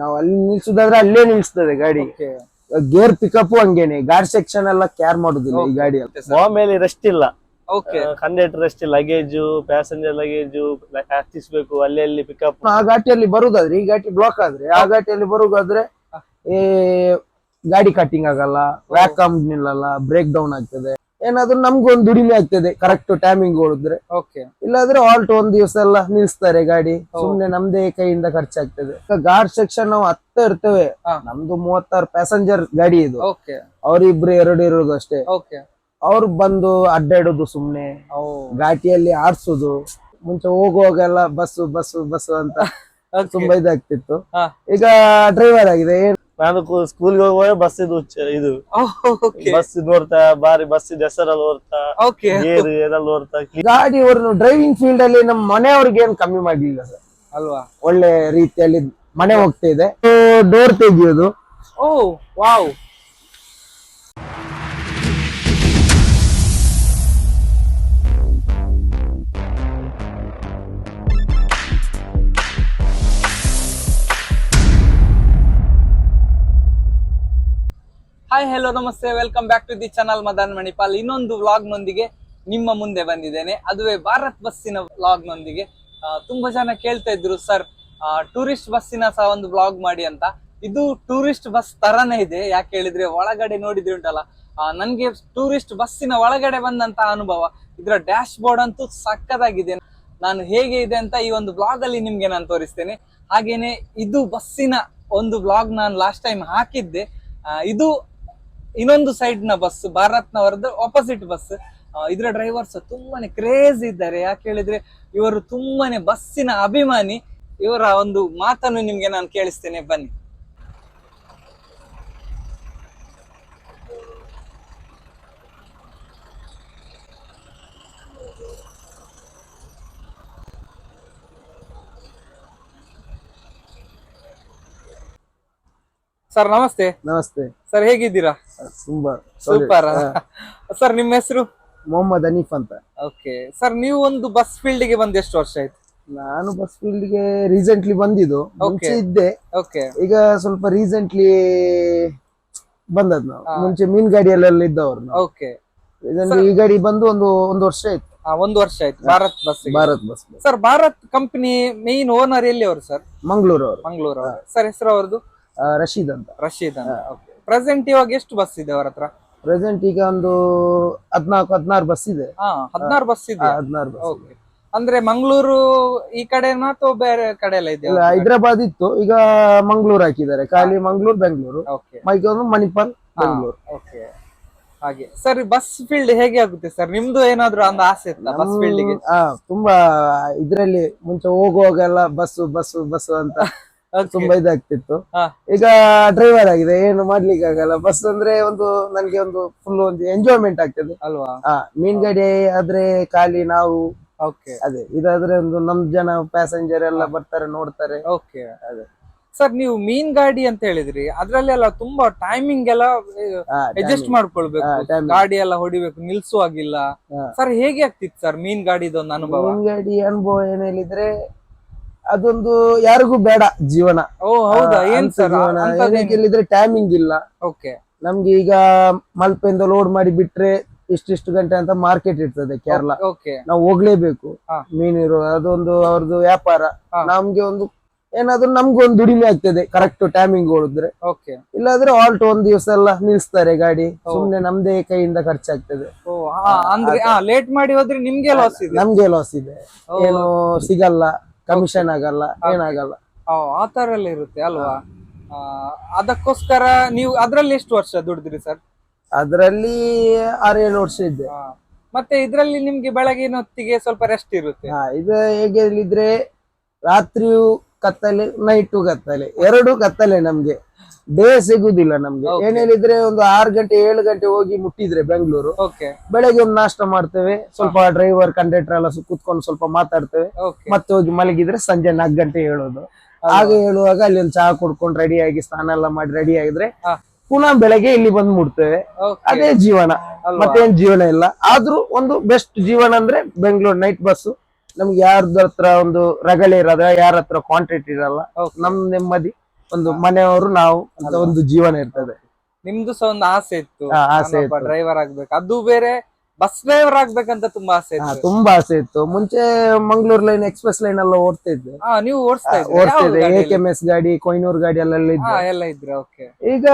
ನಾವು ಅಲ್ಲಿ ನಿಲ್ಸುದಾದ್ರೆ ಅಲ್ಲೇ ನಿಲ್ಸ್ತದೆ ಗಾಡಿ. ಓಕೆ ಗೇರ್ ಪಿಕಪ್ ಹಂಗೇನೆ. ಗಾಡಿ ಸೆಕ್ಷನ್ ಎಲ್ಲ ಕೇರ್ ಮಾಡುದಿಲ್ಲ ಈ ಗಾಡಿ ಮೇಲೆ ರೆಸ್ಟ್ ಇಲ್ಲ. Okay conductor rest luggage passenger luggage ಹತ್ತಿಸ್ಬೇಕು ಅಲ್ಲೇ ಅಲ್ಲಿ ಪಿಕಪ್ ಆ ಘಾಟಿಯಲ್ಲಿ ಬರುದಾದ್ರೆ ಈ ಘಾಟಿ ಬ್ಲಾಕ್ ಆದ್ರೆ ಆ ಘಾಟಿಯಲ್ಲಿ ಬರುದಾದ್ರೆ ಈ ಗಾಡಿ ಕಟ್ಟಿಂಗ್ ಆಗಲ್ಲ ವ್ಯಾಕಮ್ ನಿಲ್ಲಲ್ಲ ಬ್ರೇಕ್ ಡೌನ್ ಆಗ್ತದೆ. ಏನಾದ್ರೂ ನಮ್ಗೊಂದು ದುಡಿಮೆ ಆಗ್ತದೆ ಕರೆಕ್ಟ್ ಟೈಮಿಂಗ್ ಓಡಿದ್ರೆ ಓಕೆ ಇಲ್ಲಾದ್ರೆ ಆಲ್ಟ್ ಒಂದ್ ದಿವಸ ಎಲ್ಲ ನಿಲ್ಸ್ತಾರೆ ಗಾಡಿ ಸುಮ್ನೆ ನಮ್ದೇ ಕೈಯಿಂದ ಖರ್ಚಾಗ್ತದೆ. ಗಾರ್ಡ್ ಸೆಕ್ಷನ್ ನಾವು ಹತ್ತ ಇರ್ತೇವೆ. ನಮ್ದು ಮೂವತ್ತಾರು ಪ್ಯಾಸೆಂಜರ್ ಗಾಡಿ ಇದು. ಓಕೆ ಅವ್ರಿಬ್ರು ಎರಡು ಇರೋದು ಅಷ್ಟೇ. ಓಕೆ ಅವ್ರು ಬಂದು ಅಡ್ಡಾಡೋದು ಸುಮ್ನೆ. ಓ. ಘಾಟಿಯಲ್ಲಿ ಆಡ್ಸೋದು ಮುಂಚೆ ಹೋಗುವಾಗೆಲ್ಲ ಬಸ್ಸು ಬಸ್ಸು ಬಸ್ಸು ಅಂತ ತುಂಬಾ ಇದಾಗ್ತಿತ್ತು. ಈಗ ಡ್ರೈವರ್ ಆಗಿದೆ. ಏನ್ ನಾನು ಸ್ಕೂಲ್ಗೆ ಹೋಗುವಾಗ ಬಸ್ ಇದು ಇದು ಓಕೆ ಬಸ್ ನೋಡ್ತಾ ಬಾರಿ ಬಸ್ ಹೆಸರಲ್ಲಿ ಓಡ್ತಾ ಓಕೆ ಗೇರ್ ಎಲ್ಲ ನೋಡ್ತಾ ಗಾಡಿ ಅವ್ರನ್ನ ಡ್ರೈವಿಂಗ್ ಫೀಲ್ಡ್ ಅಲ್ಲಿ ನಮ್ಮ ಮನೆಯವ್ರಿಗೆ ಏನು ಕಮ್ಮಿ ಮಾಡ್ಲಿಲ್ಲ ಸರ್ ಅಲ್ವಾ? ಒಳ್ಳೆ ರೀತಿಯಲ್ಲಿ ಮನೆ ಹೋಗ್ತಾ ಇದೆ. ಡೋರ್ ತೆಗಿಯೋದು. ಓ ವಾವ್ ಹಾಯ್ ಹೆಲೋ ನಮಸ್ತೆ. Welcome back to the channel Madan Manipal ಇನ್ನೊಂದು ವ್ಲಾಗ್ ನೊಂದಿಗೆ ನಿಮ್ಮ ಮುಂದೆ ಬಂದಿದ್ದೇನೆ. ಅದುವೇ ಭಾರತ್ ಬಸ್ಸಿನ ವ್ಲಾಗ್ ನೊಂದಿಗೆ. ತುಂಬಾ ಜನ ಕೇಳ್ತಾ ಇದ್ರು, ಸರ್ ಟೂರಿಸ್ಟ್ ಬಸ್ಸಿನ ಸಹ ಒಂದು ವ್ಲಾಗ್ ಮಾಡಿ ಅಂತ. ಇದು ಟೂರಿಸ್ಟ್ ಬಸ್ ತರನೇ ಇದೆ. ಯಾಕೆ ಹೇಳಿದ್ರೆ, ಒಳಗಡೆ ನೋಡಿದ್ರೆ ಉಂಟಲ್ಲ. ನನ್ಗೆ ಟೂರಿಸ್ಟ್ ಬಸ್ಸಿನ ಒಳಗಡೆ ಬಂದಂತ ಅನುಭವ. ಇದರ ಡ್ಯಾಶ್ ಬೋರ್ಡ್ ಅಂತೂ ಸಕ್ಕದಾಗಿದೆ. ನಾನು ಹೇಗೆ ಇದೆ ಅಂತ ಈ ಒಂದು ಬ್ಲಾಗ್ ಅಲ್ಲಿ ನಿಮ್ಗೆ ನಾನು ತೋರಿಸ್ತೇನೆ. ಹಾಗೇನೆ ಇದು ಬಸ್ಸಿನ ಒಂದು ಬ್ಲಾಗ್ ನಾನು ಲಾಸ್ಟ್ ಟೈಮ್ ಹಾಕಿದ್ದೆ. ಇದು ಇನ್ನೊಂದು ಸೈಡ್ನ ಬಸ್ ಭಾರತ್ನವರದ್ದು ಆಪೋಸಿಟ್ ಬಸ್ ಇದರ ಡ್ರೈವರ್ಸ್ ತುಂಬಾನೇ ಕ್ರೇಜ್ ಇದ್ದಾರೆ. ಯಾಕೆ ಹೇಳಿದ್ರೆ ಇವರು ತುಂಬಾನೇ ಬಸ್ಸಿನ ಅಭಿಮಾನಿ. ಇವರ ಒಂದು ಮಾತನ್ನು ನಿಮ್ಗೆ ನಾನು ಕೇಳಿಸ್ತೇನೆ. ಬನ್ನಿ. ಸರ್ ನಮಸ್ತೆ. ನಮಸ್ತೆ. ಸರ್ ಹೇಗಿದ್ದೀರಾ? ತುಂಬಾ ಸೂಪರ್ ಸರ್ ನಿಮ್ಮ ಹೆಸರು? ಮೊಹಮ್ಮದ್ ಹನೀಫ್ ಅಂತ. ಓಕೆ ಸರ್ ನೀವು ಒಂದು ಬಸ್ ಫೀಲ್ಡ್ಗೆ ಬಂದು ಎಷ್ಟು ವರ್ಷ ಆಯ್ತು? ನಾನು ಬಸ್ ಫೀಲ್ಡ್ಗೆ ರೀಸೆಂಟ್ಲಿ ಬಂದಿದ್ದು. ಮುಂಚೆ ಇದ್ದೆ. ಓಕೆ ಈಗ ಸ್ವಲ್ಪ ರೀಸೆಂಟ್ಲಿ ಬಂದದ್ ನಾವು. ಮುಂಚೆ ಮೀನ್ ಗಾಡಿಯಲ್ಲೆಲ್ಲ ಇದ್ದವ್ರು ಓಕೆ ಈ ಗಾಡಿ ಬಂದು ಒಂದು ಒಂದು ವರ್ಷ ಆಯ್ತು. ಒಂದು ವರ್ಷ ಆಯ್ತು. Bharat bus Bharat bus sir Bharat company main owner ಎಲ್ಲಿ ಅವರು ಸರ್ ಮಂಗಳೂರು ಅವರು ಮಂಗಳೂರು ಸರ್ ಹೆಸರು ಅವ್ರದ್ದು? ರಶೀದ್ ಅಂತ. ರಶೀದ್ ಅಂತ. ಪ್ರೆಸೆಂಟ್ ಇವಾಗ ಎಷ್ಟು ಬಸ್ ಇದೆ ಅವರ ಹತ್ರ? ಪ್ರೆಸೆಂಟ್ ಈಗ ಒಂದು ಹದ್ನಾಲ್ಕು ಹದಿನಾರು ಬಸ್ ಇದೆ. ಹದಿನಾರು ಬಸ್ ಇದೆ ಹದಿನಾರು ಬಸ್ ಓಕೆ ಅಂದ್ರೆ ಮಂಗಳೂರು ಈ ಕಡೆನಾ ಅಥವಾ ಬೇರೆ ಕಡೆ ಎಲ್ಲ ಇದೆ ಹೈದ್ರಾಬಾದ್ ಇತ್ತು. ಈಗ ಮಂಗಳೂರು ಹಾಕಿದ್ದಾರೆ. ಖಾಲಿ ಮಂಗಳೂರು ಬೆಂಗಳೂರು. ಮೈಸೂರು ಮಣಿಪಾಲ್ ಬೆಂಗಳೂರು. ಓಕೆ ಹಾಗೆ. ಸರ್ ಬಸ್ ಫೀಲ್ಡ್ ಹೇಗೆ ಆಗುತ್ತೆ ಸರ್ ನಿಮ್ದು ಏನಾದ್ರು ಒಂದು ಆಸೆ ಇತ್ತ ಬಸ್ ಫೀಲ್ಡ್ಗೆ? ತುಂಬಾ ಇದ್ರಲ್ಲಿ ಮುಂಚೆ ಹೋಗುವಾಗೆಲ್ಲ ಬಸ್ಸು ಬಸ್ಸು ಬಸ್ಸು ಅಂತ. ತುಂಬಾ ಇದಾಗ್ತಿತ್ತು. ಈಗ ಡ್ರೈವರ್ ಆಗಿದೆ ಏನು ಮಾಡ್ಲಿಕ್ಕೆ ಆಗಲ್ಲ ಬಸ್ ಅಂದ್ರೆ ಒಂದು ನನ್ಗೆ ಒಂದು ಫುಲ್ ಒಂದು ಎಂಜಾಯ್ಮೆಂಟ್ ಆಗ್ತದೆ. ಅಲ್ವಾ? ಆ ಮೀನ್ ಗಾಡಿ ಆದ್ರೆ ಖಾಲಿ ನಾವು. ಓಕೆ ಅದೇ ಇದಾದ್ರೆ ಒಂದು ನಮ್ ಜನ ಪ್ಯಾಸೆಂಜರ್ ಎಲ್ಲ ಬರ್ತಾರೆ ನೋಡ್ತಾರೆ. ಓಕೆ ಅದೇ ಸರ್ ನೀವು ಮೀನ್ ಗಾಡಿ ಅಂತ ಹೇಳಿದ್ರಿ. ಅದ್ರಲ್ಲಿ ಎಲ್ಲ ತುಂಬಾ ಟೈಮಿಂಗ್ ಎಲ್ಲ ಅಡ್ಜಸ್ಟ್ ಮಾಡ್ಕೊಳ್ಬೇಕು. ಗಾಡಿ ಎಲ್ಲ ಹೊಡಿಬೇಕು ನಿಲ್ಸುವಾಗಿಲ್ಲ. ಸರ್ ಹೇಗೆ ಆಗ್ತಿತ್ತು ಸರ್ ಮೀನ್ ಗಾಡಿದೊಂದು ಅನುಭವ? ಮೀನ್ ಗಾಡಿ ಅನುಭವ ಏನ್ ಹೇಳಿದ್ರೆ ಅದೊಂದು ಯಾರಿಗೂ ಬೇಡ ಜೀವನ. ಓ ಹೌದಾ? ಆ, ಏನ್ ಅಂತ ಸರ್? ಜೀವನ. ಏನಕ್ಕೆ ಟೈಮಿಂಗ್ ಇಲ್ಲ. ಓಕೆ. ನಮ್ಗೆ ಈಗ ಮಲ್ಪೆಯಿಂದ ಲೋಡ್ ಮಾಡಿ ಬಿಟ್ರೆ ಇಷ್ಟಿಷ್ಟು ಗಂಟೆ ಅಂತ ಮಾರ್ಕೆಟ್ ಇರ್ತದೆ ಕೇರಳ. ಓಕೆ. ನಾವು ಹೋಗ್ಲೇಬೇಕು. ಹಾ. ಇರೋ ಅದೊಂದು ಅವ್ರದ್ದು ವ್ಯಾಪಾರ. ಹಾ. ನಮ್ಗೆ ಒಂದು ಏನಾದ್ರೂ ಒಂದು ದುಡಿಮೆ ಆಗ್ತದೆ ಕರೆಕ್ಟ್ ಟೈಮಿಂಗ್ ಓಡಿದ್ರೆ ಓಕೆ. ಇಲ್ಲಾದ್ರೆ ಆಲ್ಟ್ ಒಂದ್ ದಿವಸ ಎಲ್ಲ ನಿಲ್ಸ್ತಾರೆ ಗಾಡಿ. ಸುಮ್ನೆ ನಮ್ದೇ ಕೈಯಿಂದ ಖರ್ಚಾಗ್ತದೆ. ಓ ಹಾ, ಅಂದ್ರೆ ಲೇಟ್ ಮಾಡಿ ಹೋದ್ರೆ ನಿಮ್ಗೆ ಲಾಸ್ ಇದೆ. ನಮ್ಗೆ ಲಾಸ್ ಇದೆ. ಏನು ಸಿಗಲ್ಲ. ಕಮಿಷನ್ ಆಗಲ್ಲ ಏನಾಗಲ್ಲ. ಆ ತರ ಎಲ್ಲ ಇರುತ್ತೆ ಅಲ್ವಾ? ಅದಕ್ಕೋಸ್ಕರ ನೀವು ಅದ್ರಲ್ಲಿ ಎಷ್ಟು ವರ್ಷ ದುಡಿದ್ರಿ ಸರ್? ಅದ್ರಲ್ಲಿ ಆರೇಳು ವರ್ಷ ಇದ್ದೆ. ಮತ್ತೆ ಇದ್ರಲ್ಲಿ ನಿಮ್ಗೆ ಬೆಳಗಿನ ಹೊತ್ತಿಗೆ ಸ್ವಲ್ಪ ರೆಸ್ಟ್ ಇರುತ್ತೆ. ಹಾ ಇದು ಹೇಗೆ ಹೇಳಿದ್ರೆ ರಾತ್ರಿಯು ಕತ್ತಲೆ ನೈಟು ಕತ್ತಲೆ ಎರಡು ಕತ್ತಲೆ ನಮ್ಗೆ. ಡೇ ಸಿಗುದಿಲ್ಲ ನಮ್ಗೆ. ಏನೇನಿದ್ರೆ ಏನ್ ಹೇಳಿದ್ರೆ ಒಂದು ಆರು ಗಂಟೆ ಏಳು ಗಂಟೆ ಹೋಗಿ ಮುಟ್ಟಿದ್ರೆ ಬೆಂಗಳೂರು. ಬೆಳಗ್ಗೆ ಒಂದು ನಾಷ್ಟ ಮಾಡ್ತೇವೆ. ಸ್ವಲ್ಪ ಡ್ರೈವರ್ ಕಂಡಕ್ಟರ್ ಎಲ್ಲ ಕುತ್ಕೊಂಡು ಸ್ವಲ್ಪ ಮಾತಾಡ್ತೇವೆ. ಮತ್ತೆ ಹೋಗಿ ಮಲಗಿದ್ರೆ ಸಂಜೆ ನಾಲ್ಕು ಗಂಟೆ ಹೇಳೋದು. ಆಗ ಹೇಳುವಾಗ ಅಲ್ಲಿ ಒಂದು ಚಹಾ ಕುಡ್ಕೊಂಡು ರೆಡಿ ಆಗಿ ಸ್ನಾನ ಎಲ್ಲ ಮಾಡಿ ರೆಡಿ ಆಗಿದ್ರೆ. ಪುನಃ ಬೆಳಗ್ಗೆ ಇಲ್ಲಿ ಬಂದು ಮುಡ್ತೇವೆ ಅದೇ ಜೀವನ? ಮತ್ತೇನ್ ಜೀವನ ಇಲ್ಲ. ಆದ್ರೂ ಒಂದು ಬೆಸ್ಟ್ ಜೀವನ ಅಂದ್ರೆ ಬೆಂಗಳೂರು ನೈಟ್ ಬಸ್ ನಮ್ಗೆ ಯಾರ್ದ ಹತ್ರ ಒಂದು ರಗಳೆ ಇರೋದ ಯಾರ ಹತ್ರ ಕಾಂಟ್ರಾಕ್ಟ್ ಇರಲ್ಲ. ನಮ್ ನೆಮ್ಮದಿ. ಒಂದು ಮನೆಯವರು ನಾವು ಅಂತ ಒಂದು ಜೀವನ ಇರ್ತದೆ. ನಿಮ್ದು ಸಹ ಒಂದು ಆಸೆ ಇತ್ತು. ಹಾ, ಆಸೆ ಇತ್ತು. ಡ್ರೈವರ್ ಆಗ್ಬೇಕು. ಅದು ಬೇರೆ ಬಸ್ ಡ್ರೈವರ್ ಆಗ್ಬೇಕಂತ ತುಂಬಾ ಆಸೆ ಹಾ, ಇತ್ತು. ತುಂಬಾ ಆಸೆ ಇತ್ತು. ಮುಂಚೆ ಮಂಗಳೂರು ಲೈನ್ ಎಕ್ಸ್ಪ್ರೆಸ್ ಲೈನ್ ಎಲ್ಲ ಓಡ್ತಾ ಇದ್ದೆ. ಹಾ ನೀವು ಓಡಿಸ್ತಾ ಇದ್ದೆ. ಓಡ್ತಿದ್ದೆ ಯಾವ ಎ? ಕೆ ಎಂ ಎಸ್ ಗಾಡಿ ಕೊಯ್ನೂರ್ ಗಾಡಿ ಅಲ್ಲೆಲ್ಲ ಹಾ ಎಲ್ಲ ಇದ್ರೆ ಓಕೆ ಈಗ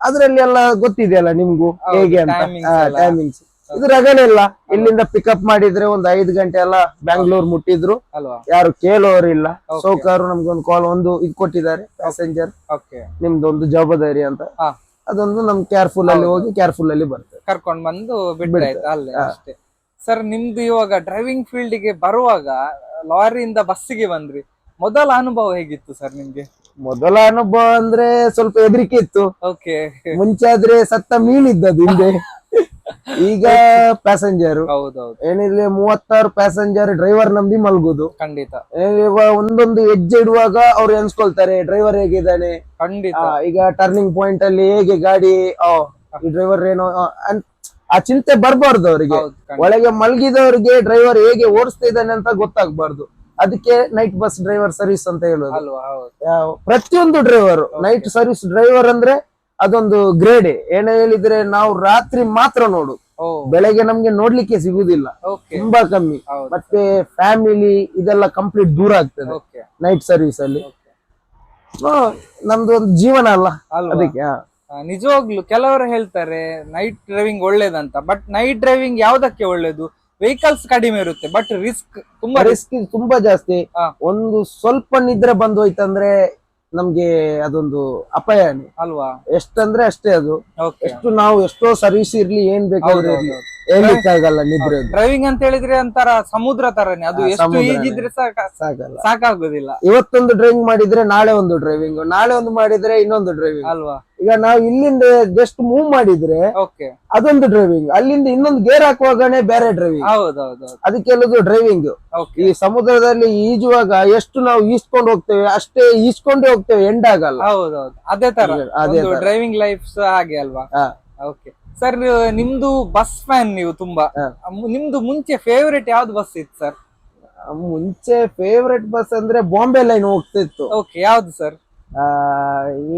ಅದ್ರಲ್ಲಿ ಎಲ್ಲ ಗೊತ್ತಿದೆಯಲ್ಲ ನಿಮ್ಗೂ? ಹೌದು, ಹೇಗೆ ಅಂತ? timings ಎಲ್ಲ. ಟೈಮಿಂಗ್ಸ್ ಇದು ರಗಳೆ ಇಲ್ಲ ಇಲ್ಲಿಂದ ಪಿಕಪ್ ಮಾಡಿದ್ರೆ ಒಂದ್ ಐದು ಗಂಟೆ ಎಲ್ಲ ಬ್ಯಾಂಗ್ಳೂರ್ ಮುಟ್ಟಿದ್ರು. ಅಲ್ವಾ? ಯಾರು ಕೇಳೋರು ಇಲ್ಲ. ಸೌಕಾರು ನಮ್ಗೊಂದು ಕಾಲ್ ಒಂದು ಇದು ಕೊಟ್ಟಿದ್ದಾರೆ ಪ್ಯಾಸೆಂಜರ್ ಓಕೆ ನಿಮ್ದು ಒಂದು ಜವಾಬ್ದಾರಿ ಅಂತ. ಅದೊಂದು ನಮ್ ಕೇರ್ಫುಲ್ ಅಲ್ಲಿ ಹೋಗಿ ಕೇರ್ಫುಲ್ ಅಲ್ಲಿ ಬರ್ತದೆ. ಕರ್ಕೊಂಡ್ ಬಂದು ಬಿಡ್ಬಿಡಾಯ್ತು ಅಲ್ಲೇ ಅಷ್ಟೇ. ಸರ್ ನಿಮ್ದು ಇವಾಗ ಡ್ರೈವಿಂಗ್ ಫೀಲ್ಡ್ಗೆ ಬರುವಾಗ ಲಾರಿಯಿಂದ ಬಸ್ಸಿಗೆ ಬಂದ್ರಿ. ಮೊದಲ ಅನುಭವ ಹೇಗಿತ್ತು ಸರ್ ನಿಮ್ಗೆ? ಮೊದಲ ಅನುಭವ ಅಂದ್ರೆ ಸ್ವಲ್ಪ ಹೆದರಿಕೆ ಇತ್ತು. ಓಕೆ ಮುಂಚೆ ಆದ್ರೆ ಸತ್ತ ಮೀನಿದ್ದದು ಹಿಂದೆ. ಈಗ ಪ್ಯಾಸೆಂಜರ್ ಹೌದೌದು. ಏನಿಲ್ಲ ಮೂವತ್ತಾರು ಪ್ಯಾಸೆಂಜರ್ ಡ್ರೈವರ್ ನಂಬಿ ಮಲ್ಗುದು. ಖಂಡಿತ. ಒಂದೊಂದು ಹೆಜ್ಜೆ ಇಡುವಾಗ ಅವ್ರು ಎನ್ಸ್ಕೊಳ್ತಾರೆ ಡ್ರೈವರ್ ಹೇಗಿದ್ದಾನೆ? ಖಂಡಿತ. ಈಗ ಟರ್ನಿಂಗ್ ಪಾಯಿಂಟ್ ಅಲ್ಲಿ ಹೇಗೆ ಗಾಡಿ ಡ್ರೈವರ್ ಏನೋ ಆ, ಚಿಂತೆ ಬರಬಾರ್ದು ಅವರಿಗೆ. ಒಳಗೆ ಮಲಗಿದವರಿಗೆ ಡ್ರೈವರ್ ಹೇಗೆ ಓಡಿಸ್ತಾ ಇದ್ದಾನೆ ಅಂತ ಗೊತ್ತಾಗಬಾರ್ದು. ಅದಕ್ಕೆ ನೈಟ್ ಬಸ್ ಡ್ರೈವರ್ ಸರ್ವಿಸ್ ಅಂತ ಹೇಳೋದು. ಪ್ರತಿಯೊಂದು ಡ್ರೈವರ್ ನೈಟ್ ಸರ್ವಿಸ್ ಡ್ರೈವರ್ ಅಂದ್ರೆ ಅದೊಂದು ಗ್ರೇಡ್ ಏನ ಹೇಳಿದ್ರೆ ನಾವು ರಾತ್ರಿ ಮಾತ್ರ ನೋಡು. ಬೆಳಗ್ಗೆ ನಮ್ಗೆ ನೋಡ್ಲಿಕ್ಕೆ ಸಿಗುದಿಲ್ಲ. ತುಂಬಾ ಕಮ್ಮಿ. ಮತ್ತೆ ಫ್ಯಾಮಿಲಿ ಇದೆಲ್ಲ ಕಂಪ್ಲೀಟ್ ದೂರ ಆಗ್ತದೆ. ನೈಟ್ ಸರ್ವಿಸ್ ಅಲ್ಲಿ. ನಮ್ದು ಒಂದು ಜೀವನ ಅಲ್ಲ. ಅದಕ್ಕೆ ನಿಜವಾಗ್ಲು ಕೆಲವರು ಹೇಳ್ತಾರೆ ನೈಟ್ ಡ್ರೈವಿಂಗ್ ಒಳ್ಳೇದಂತ. ಬಟ್ ನೈಟ್ ಡ್ರೈವಿಂಗ್ ಯಾವ್ದಕ್ಕೆ ಒಳ್ಳೇದು? ವೆಹಿಕಲ್ಸ್ ಕಡಿಮೆ ಇರುತ್ತೆ ಬಟ್ ರಿಸ್ಕ್ ತುಂಬಾ ರಿಸ್ಕ್ ತುಂಬಾ ಜಾಸ್ತಿ. ಒಂದು ಸ್ವಲ್ಪ ನಿದ್ರೆ ಬಂದು ಹೋಯ್ತಂದ್ರೆ ನಮ್ಗೆ ಅದೊಂದು ಅಪಾಯನೇ ಅಲ್ವಾ? ಎಷ್ಟಂದ್ರೆ ಅಷ್ಟೇ ಅದು. ಓಕೆ ಎಷ್ಟು ನಾವು ಎಷ್ಟೋ ಸರ್ವಿಸ್ ಇರ್ಲಿ ಏನ್ ಬೇಕಾದ್ರೆ ಇರ್ಲಿ ಹೇಳ್ಲಿಕ್ಕಾಗಲ್ಲ ನಿದ್ರೆ. ಡ್ರೈವಿಂಗ್ ಅಂತ ಹೇಳಿದ್ರೆ ಒಂಥರ ಸಮುದ್ರ ತರನೇ. ಅದು ಎಷ್ಟು ಸಮುದ್ರನೇ. ಈಜಿದ್ರೆ ಸಾಕ ಸಾಕಲ್ಲ. ಸಾಕಾಗುದಿಲ್ಲ. ಇವತ್ತೊಂದು ಡ್ರೈವಿಂಗ್ ಮಾಡಿದ್ರೆ ನಾಳೆ ಒಂದು ಡ್ರೈವಿಂಗ್ ನಾಳೆ ಒಂದು ಮಾಡಿದ್ರೆ ಇನ್ನೊಂದು ಡ್ರೈವಿಂಗ್ ಅಲ್ವಾ? ಈಗ ನಾವು ಇಲ್ಲಿಂದ ಜಸ್ಟ್ ಮೂವ್ ಮಾಡಿದ್ರೆ ಓಕೆ ಅದೊಂದು ಡ್ರೈವಿಂಗ್ ಅಲ್ಲಿಂದ ಇನ್ನೊಂದು ಗೇರ್ ಹಾಕುವಾಗನೇ ಬೇರೆ ಡ್ರೈವಿಂಗ್ ಅದಕ್ಕೆಲ್ಲದು ಡ್ರೈವಿಂಗ್ ಈ ಸಮುದ್ರದಲ್ಲಿ ಈಜುವಾಗ ಎಷ್ಟು ನಾವು ಈಸ್ಕೊಂಡು ಹೋಗ್ತೇವೆ ಅಷ್ಟೇ ಈಸ್ಕೊಂಡೇ ಹೋಗ್ತೇವೆ ಎಂಡ್ ಆಗಲ್ಲ. ಅದೇ ತರ. ಅದೇ ಡ್ರೈವಿಂಗ್ ಲೈಫ್ ಹಾಗೆ ಅಲ್ವಾ. ಓಕೆ ಸರ್ ನಿಮ್ದು ಬಸ್ ಫ್ಯಾನ್ ನೀವು ತುಂಬಾ. ನಿಮ್ದು ಮುಂಚೆ ಫೇವರೇಟ್ ಯಾವ್ದು ಬಸ್ ಇತ್ತು ಸರ್ ಮುಂಚೆ ಫೇವ್ರೆಟ್ ಬಸ್ ಅಂದ್ರೆ ಬಾಂಬೆ ಲೈನ್ ಹೋಗ್ತಿತ್ತು. ಓಕೆ ಯಾವ್ದು ಸರ್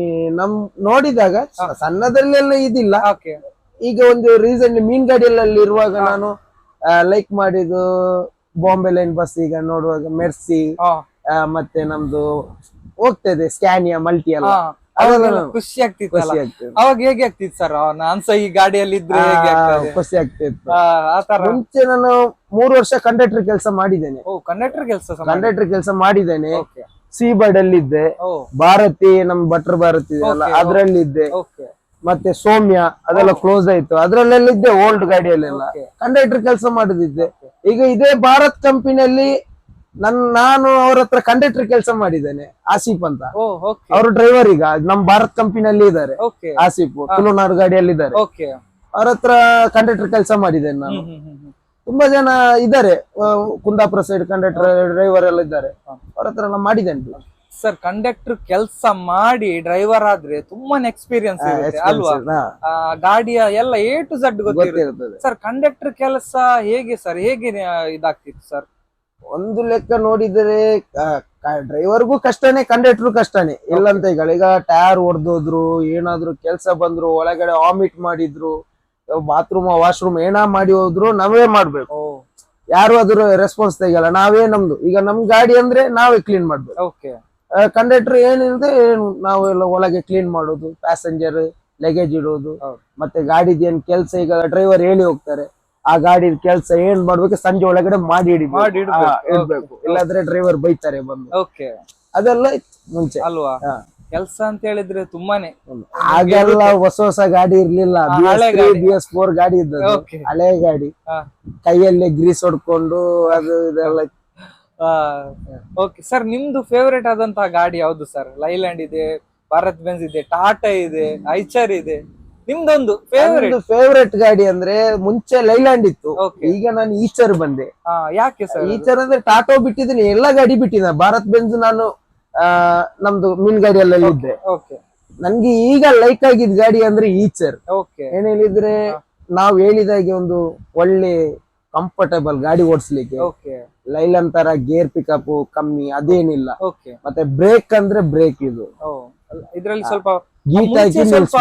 ಈ ನಮ್ ನೋಡಿದಾಗ ಸಣ್ಣದಲ್ಲೆಲ್ಲ ಇದಿಲ್ಲ. ಈಗ ಒಂದು ರೀಸೆಂಟ್ ಮೀನ್ ಗಾಡಿಯಲ್ಲಿ ಇರುವಾಗ ನಾನು ಲೈಕ್ ಮಾಡಿದ್ದು ಬಾಂಬೆ ಲೈನ್ ಬಸ್ ಈಗ ನೋಡುವಾಗ ಮೆರ್ಸಿ ಮತ್ತೆ ನಮ್ದು ಹೋಗ್ತದೆ ಸ್ಕ್ಯಾನಿಯಾ ಮಲ್ಟಿ ಎಲ್ಲ. ಖುಷಿ ಆಗ್ತಿತ್ತು ಅವಾಗ ಹೇಗೆ ಆಗ್ತಿತ್ತು ಸರ್ ನಾನ್ಸ ಈ ಗಾಡಿಯಲ್ಲಿ ಇದ್ರೆ ಖುಷಿ ಆಗ್ತಿತ್ತು. ಮುಂಚೆ ನಾನು ಮೂರು ವರ್ಷ ಕಂಡಕ್ಟರ್ ಕೆಲಸ ಮಾಡಿದ್ದೇನೆ. ಕಂಡಕ್ಟರ್ ಕೆಲಸ ಕಂಡಕ್ಟರ್ ಕೆಲಸ ಮಾಡಿದ್ದೇನೆ. ಸಿ ಬರ್ಡ್ ಅಲ್ಲಿ ಇದ್ದೆ ಭಾರತಿ ನಮ್ ಭಟ್ರ ಭಾರತಿ ಇದೆಯಲ್ಲ ಅದ್ರಲ್ಲಿ ಇದ್ದೆ ಮತ್ತೆ ಸೌಮ್ಯ ಅದೆಲ್ಲ ಕ್ಲೋಸ್ ಆಯ್ತು. ಅದ್ರಲ್ಲೆಲ್ಲ ಇದ್ದೆ ಓಲ್ಡ್ ಗಾಡಿಯಲ್ಲೆಲ್ಲ. ಕಂಡಕ್ಟರ್ ಕೆಲಸ ಮಾಡಿದ್ದೆ ಈಗ ಇದೇ ಭಾರತ್ ಕಂಪನಿಯಲ್ಲಿ ನನ್ ನಾನು ಅವ್ರ ಹತ್ರ ಕಂಡಕ್ಟರ್ ಕೆಲಸ ಮಾಡಿದ್ದೇನೆ ಆಸಿಫ್ ಅಂತ. ಅವ್ರ ಡ್ರೈವರ್ ಈಗ ನಮ್ ಭಾರತ್ ಕಂಪನಿಯಲ್ಲಿ ಇದ್ದಾರೆ. ಆಸೀಫ್ ತುಳುನಾಡು ಗಾಡಿಯಲ್ಲಿ ಇದ್ದಾರೆ ಅವ್ರ ಹತ್ರ ಕಂಡಕ್ಟರ್ ಕೆಲಸ ಮಾಡಿದ್ದೇನೆ ನಾನು. ತುಂಬಾ ಜನ ಇದ್ದಾರೆ. ಕುಂದಾಪುರ ಸೈಡ್ ಕಂಡಕ್ಟರ್ ಡ್ರೈವರ್ ಎಲ್ಲ ಇದ್ದಾರೆ. ಅವ್ರ ಹತ್ರ ಎಲ್ಲ ಮಾಡಿದ್ದೇನೆ ಸರ್ ಕಂಡಕ್ಟರ್ ಕೆಲಸ ಮಾಡಿ ಡ್ರೈವರ್ ಆದ್ರೆ ತುಂಬಾನೇ ಎಕ್ಸ್ಪೀರಿಯನ್ಸ್ ಇರುತ್ತೆ ಅಲ್ವಾ? ಗಾಡಿಯ ಎಲ್ಲ ಎ ಟು ಝಡ್ ಗೊತ್ತಿರುತ್ತೆ. ಸರ್ ಕಂಡಕ್ಟರ್ ಕೆಲಸ ಹೇಗೆ ಸರ್ ಹೇಗೆ ಇದಾಗ್ತಿತ್ತು ಸರ್ ಒಂದು ಲೆಕ್ಕ ನೋಡಿದರೆ ಡ್ರೈವರ್ಗೂ ಕಷ್ಟನೇ ಕಂಡಕ್ಟರ್ ಕಷ್ಟನೇ. ಇಲ್ಲಂತ ಈಗ ಈಗ ಟೈರ್ ಹೊಡೆದೋದ್ರು ಏನಾದ್ರು ಕೆಲಸ ಬಂದ್ರು ಒಳಗಡೆ ವಾಮಿಟ್ ಮಾಡಿದ್ರು ಬಾತ್ರೂಮ್ ವಾಶ್ರೂಮ್ ಏನಾ ಮಾಡಿ ಹೋದ್ರು ನಾವೇ ಮಾಡ್ಬೇಕು. ಯಾರು ಅದ್ರ ರೆಸ್ಪಾನ್ಸ್ ತೆಗಿಯಲ್ಲ ನಾವೇ ನಮ್ದು. ಈಗ ನಮ್ ಗಾಡಿ ಅಂದ್ರೆ ನಾವೇ ಕ್ಲೀನ್ ಮಾಡ್ಬೇಕು. ಕಂಡಕ್ಟರ್ ಏನಿಲ್ಲದೆ ಏನು ನಾವೆಲ್ಲ ಒಳಗೆ ಕ್ಲೀನ್ ಮಾಡೋದು ಪ್ಯಾಸೆಂಜರ್ ಲಗೇಜ್ ಇಡೋದು ಮತ್ತೆ ಗಾಡಿದ ಏನ್ ಕೆಲಸ ಈಗ ಡ್ರೈವರ್ ಹೇಳಿ ಹೋಗ್ತಾರೆ. ಆ ಗಾಡಿ ಕೆಲಸ ಏನ್ ಮಾಡ್ಬೇಕು ಸಂಜೆ ಒಳಗಡೆ ಮಾಡಿ ಇಡಬೇಕು. ಇಲ್ಲಾಂದ್ರೆ ಡ್ರೈವರ್ ಬೈತಾರೆ ಬಂದು. ಓಕೆ ಅದೆಲ್ಲ ಮುಂಚೆ. ಅಲ್ವಾ. ಕೆಲಸ ಅಂತ ಹೇಳಿದ್ರೆ ತುಂಬಾನೇ. ಆಗೆಲ್ಲ ಹೊಸ ಹೊಸ ಗಾಡಿ ಇರ್ಲಿಲ್ಲ. ಹಾ, ಬಿ ಎಸ್ ಗಾಡಿ. ಬಿ ಫೋರ್ ಗಾಡಿ ಇದ್ದದ್ದು. ಹಳೆ ಗಾಡಿ. ಕೈಯಲ್ಲಿ ಗ್ರೀಸ್ ಹೊಡ್ಕೊಂಡು ಅದು ಇದೆಲ್ಲ. ಓಕೆ ಸರ್ ನಿಮ್ದು ಫೇವರೇಟ್ ಆದಂತಹ ಗಾಡಿ ಯಾವ್ದು ಸರ್ ಲೈಲ್ಯಾಂಡ್ ಇದೆ ಭಾರತ್ ಬೆನ್ಸ್ ಇದೆ ಟಾಟಾ ಇದೆ ಐಚರ್ ಇದೆ. ನಿಮ್ದೊಂದು ಫೇವರೇಟ್ ಫೇವರೇಟ್ ಗಾಡಿ ಅಂದ್ರೆ ಮುಂಚೆ ಲೈಲ್ಯಾಂಡ್ ಇತ್ತು. ಈಗ ನಾನು ಈಚರ್ ಬಂದೆ. ಯಾಕೆ ಸರ್ ಈಚರ್ ಅಂದ್ರೆ ಟಾಟೋ ಬಿಟ್ಟಿದ್ದೀನಿ ಎಲ್ಲಾ ಗಾಡಿ ಬಿಟ್ಟಿದ್ದೆ ಭಾರತ್ ಬೆಂಜ್ ನಾನು ನಮ್ದು ಮೀನ್ ಗಾಡಿಯಲ್ಲ ಇದ್ದೆ ಓಕೆ ನನ್ಗೆ ಈಗ ಲೈಕ್ ಆಗಿದ್ ಗಾಡಿ ಅಂದ್ರೆ ಈಚರ್. ಓಕೆ ಏನ್ ಹೇಳಿದ್ರೆ ನಾವ್ ಹೇಳಿದಾಗೆ ಒಂದು ಒಳ್ಳೆ ಕಂಫರ್ಟಬಲ್ ಗಾಡಿ ಓಡಿಸ್ಲಿಕ್ಕೆ. ಓಕೆ ಲೈಲನ್ ತರ ಗೇರ್ ಪಿಕಪ್ ಕಮ್ಮಿ ಅದೇನಿಲ್ಲ. ಓಕೆ ಮತ್ತೆ ಬ್ರೇಕ್ ಅಂದ್ರೆ ಬ್ರೇಕ್ ಇದು. ಇದ್ರಲ್ಲಿ ಸ್ವಲ್ಪ ಸ್ವಲ್ಪ.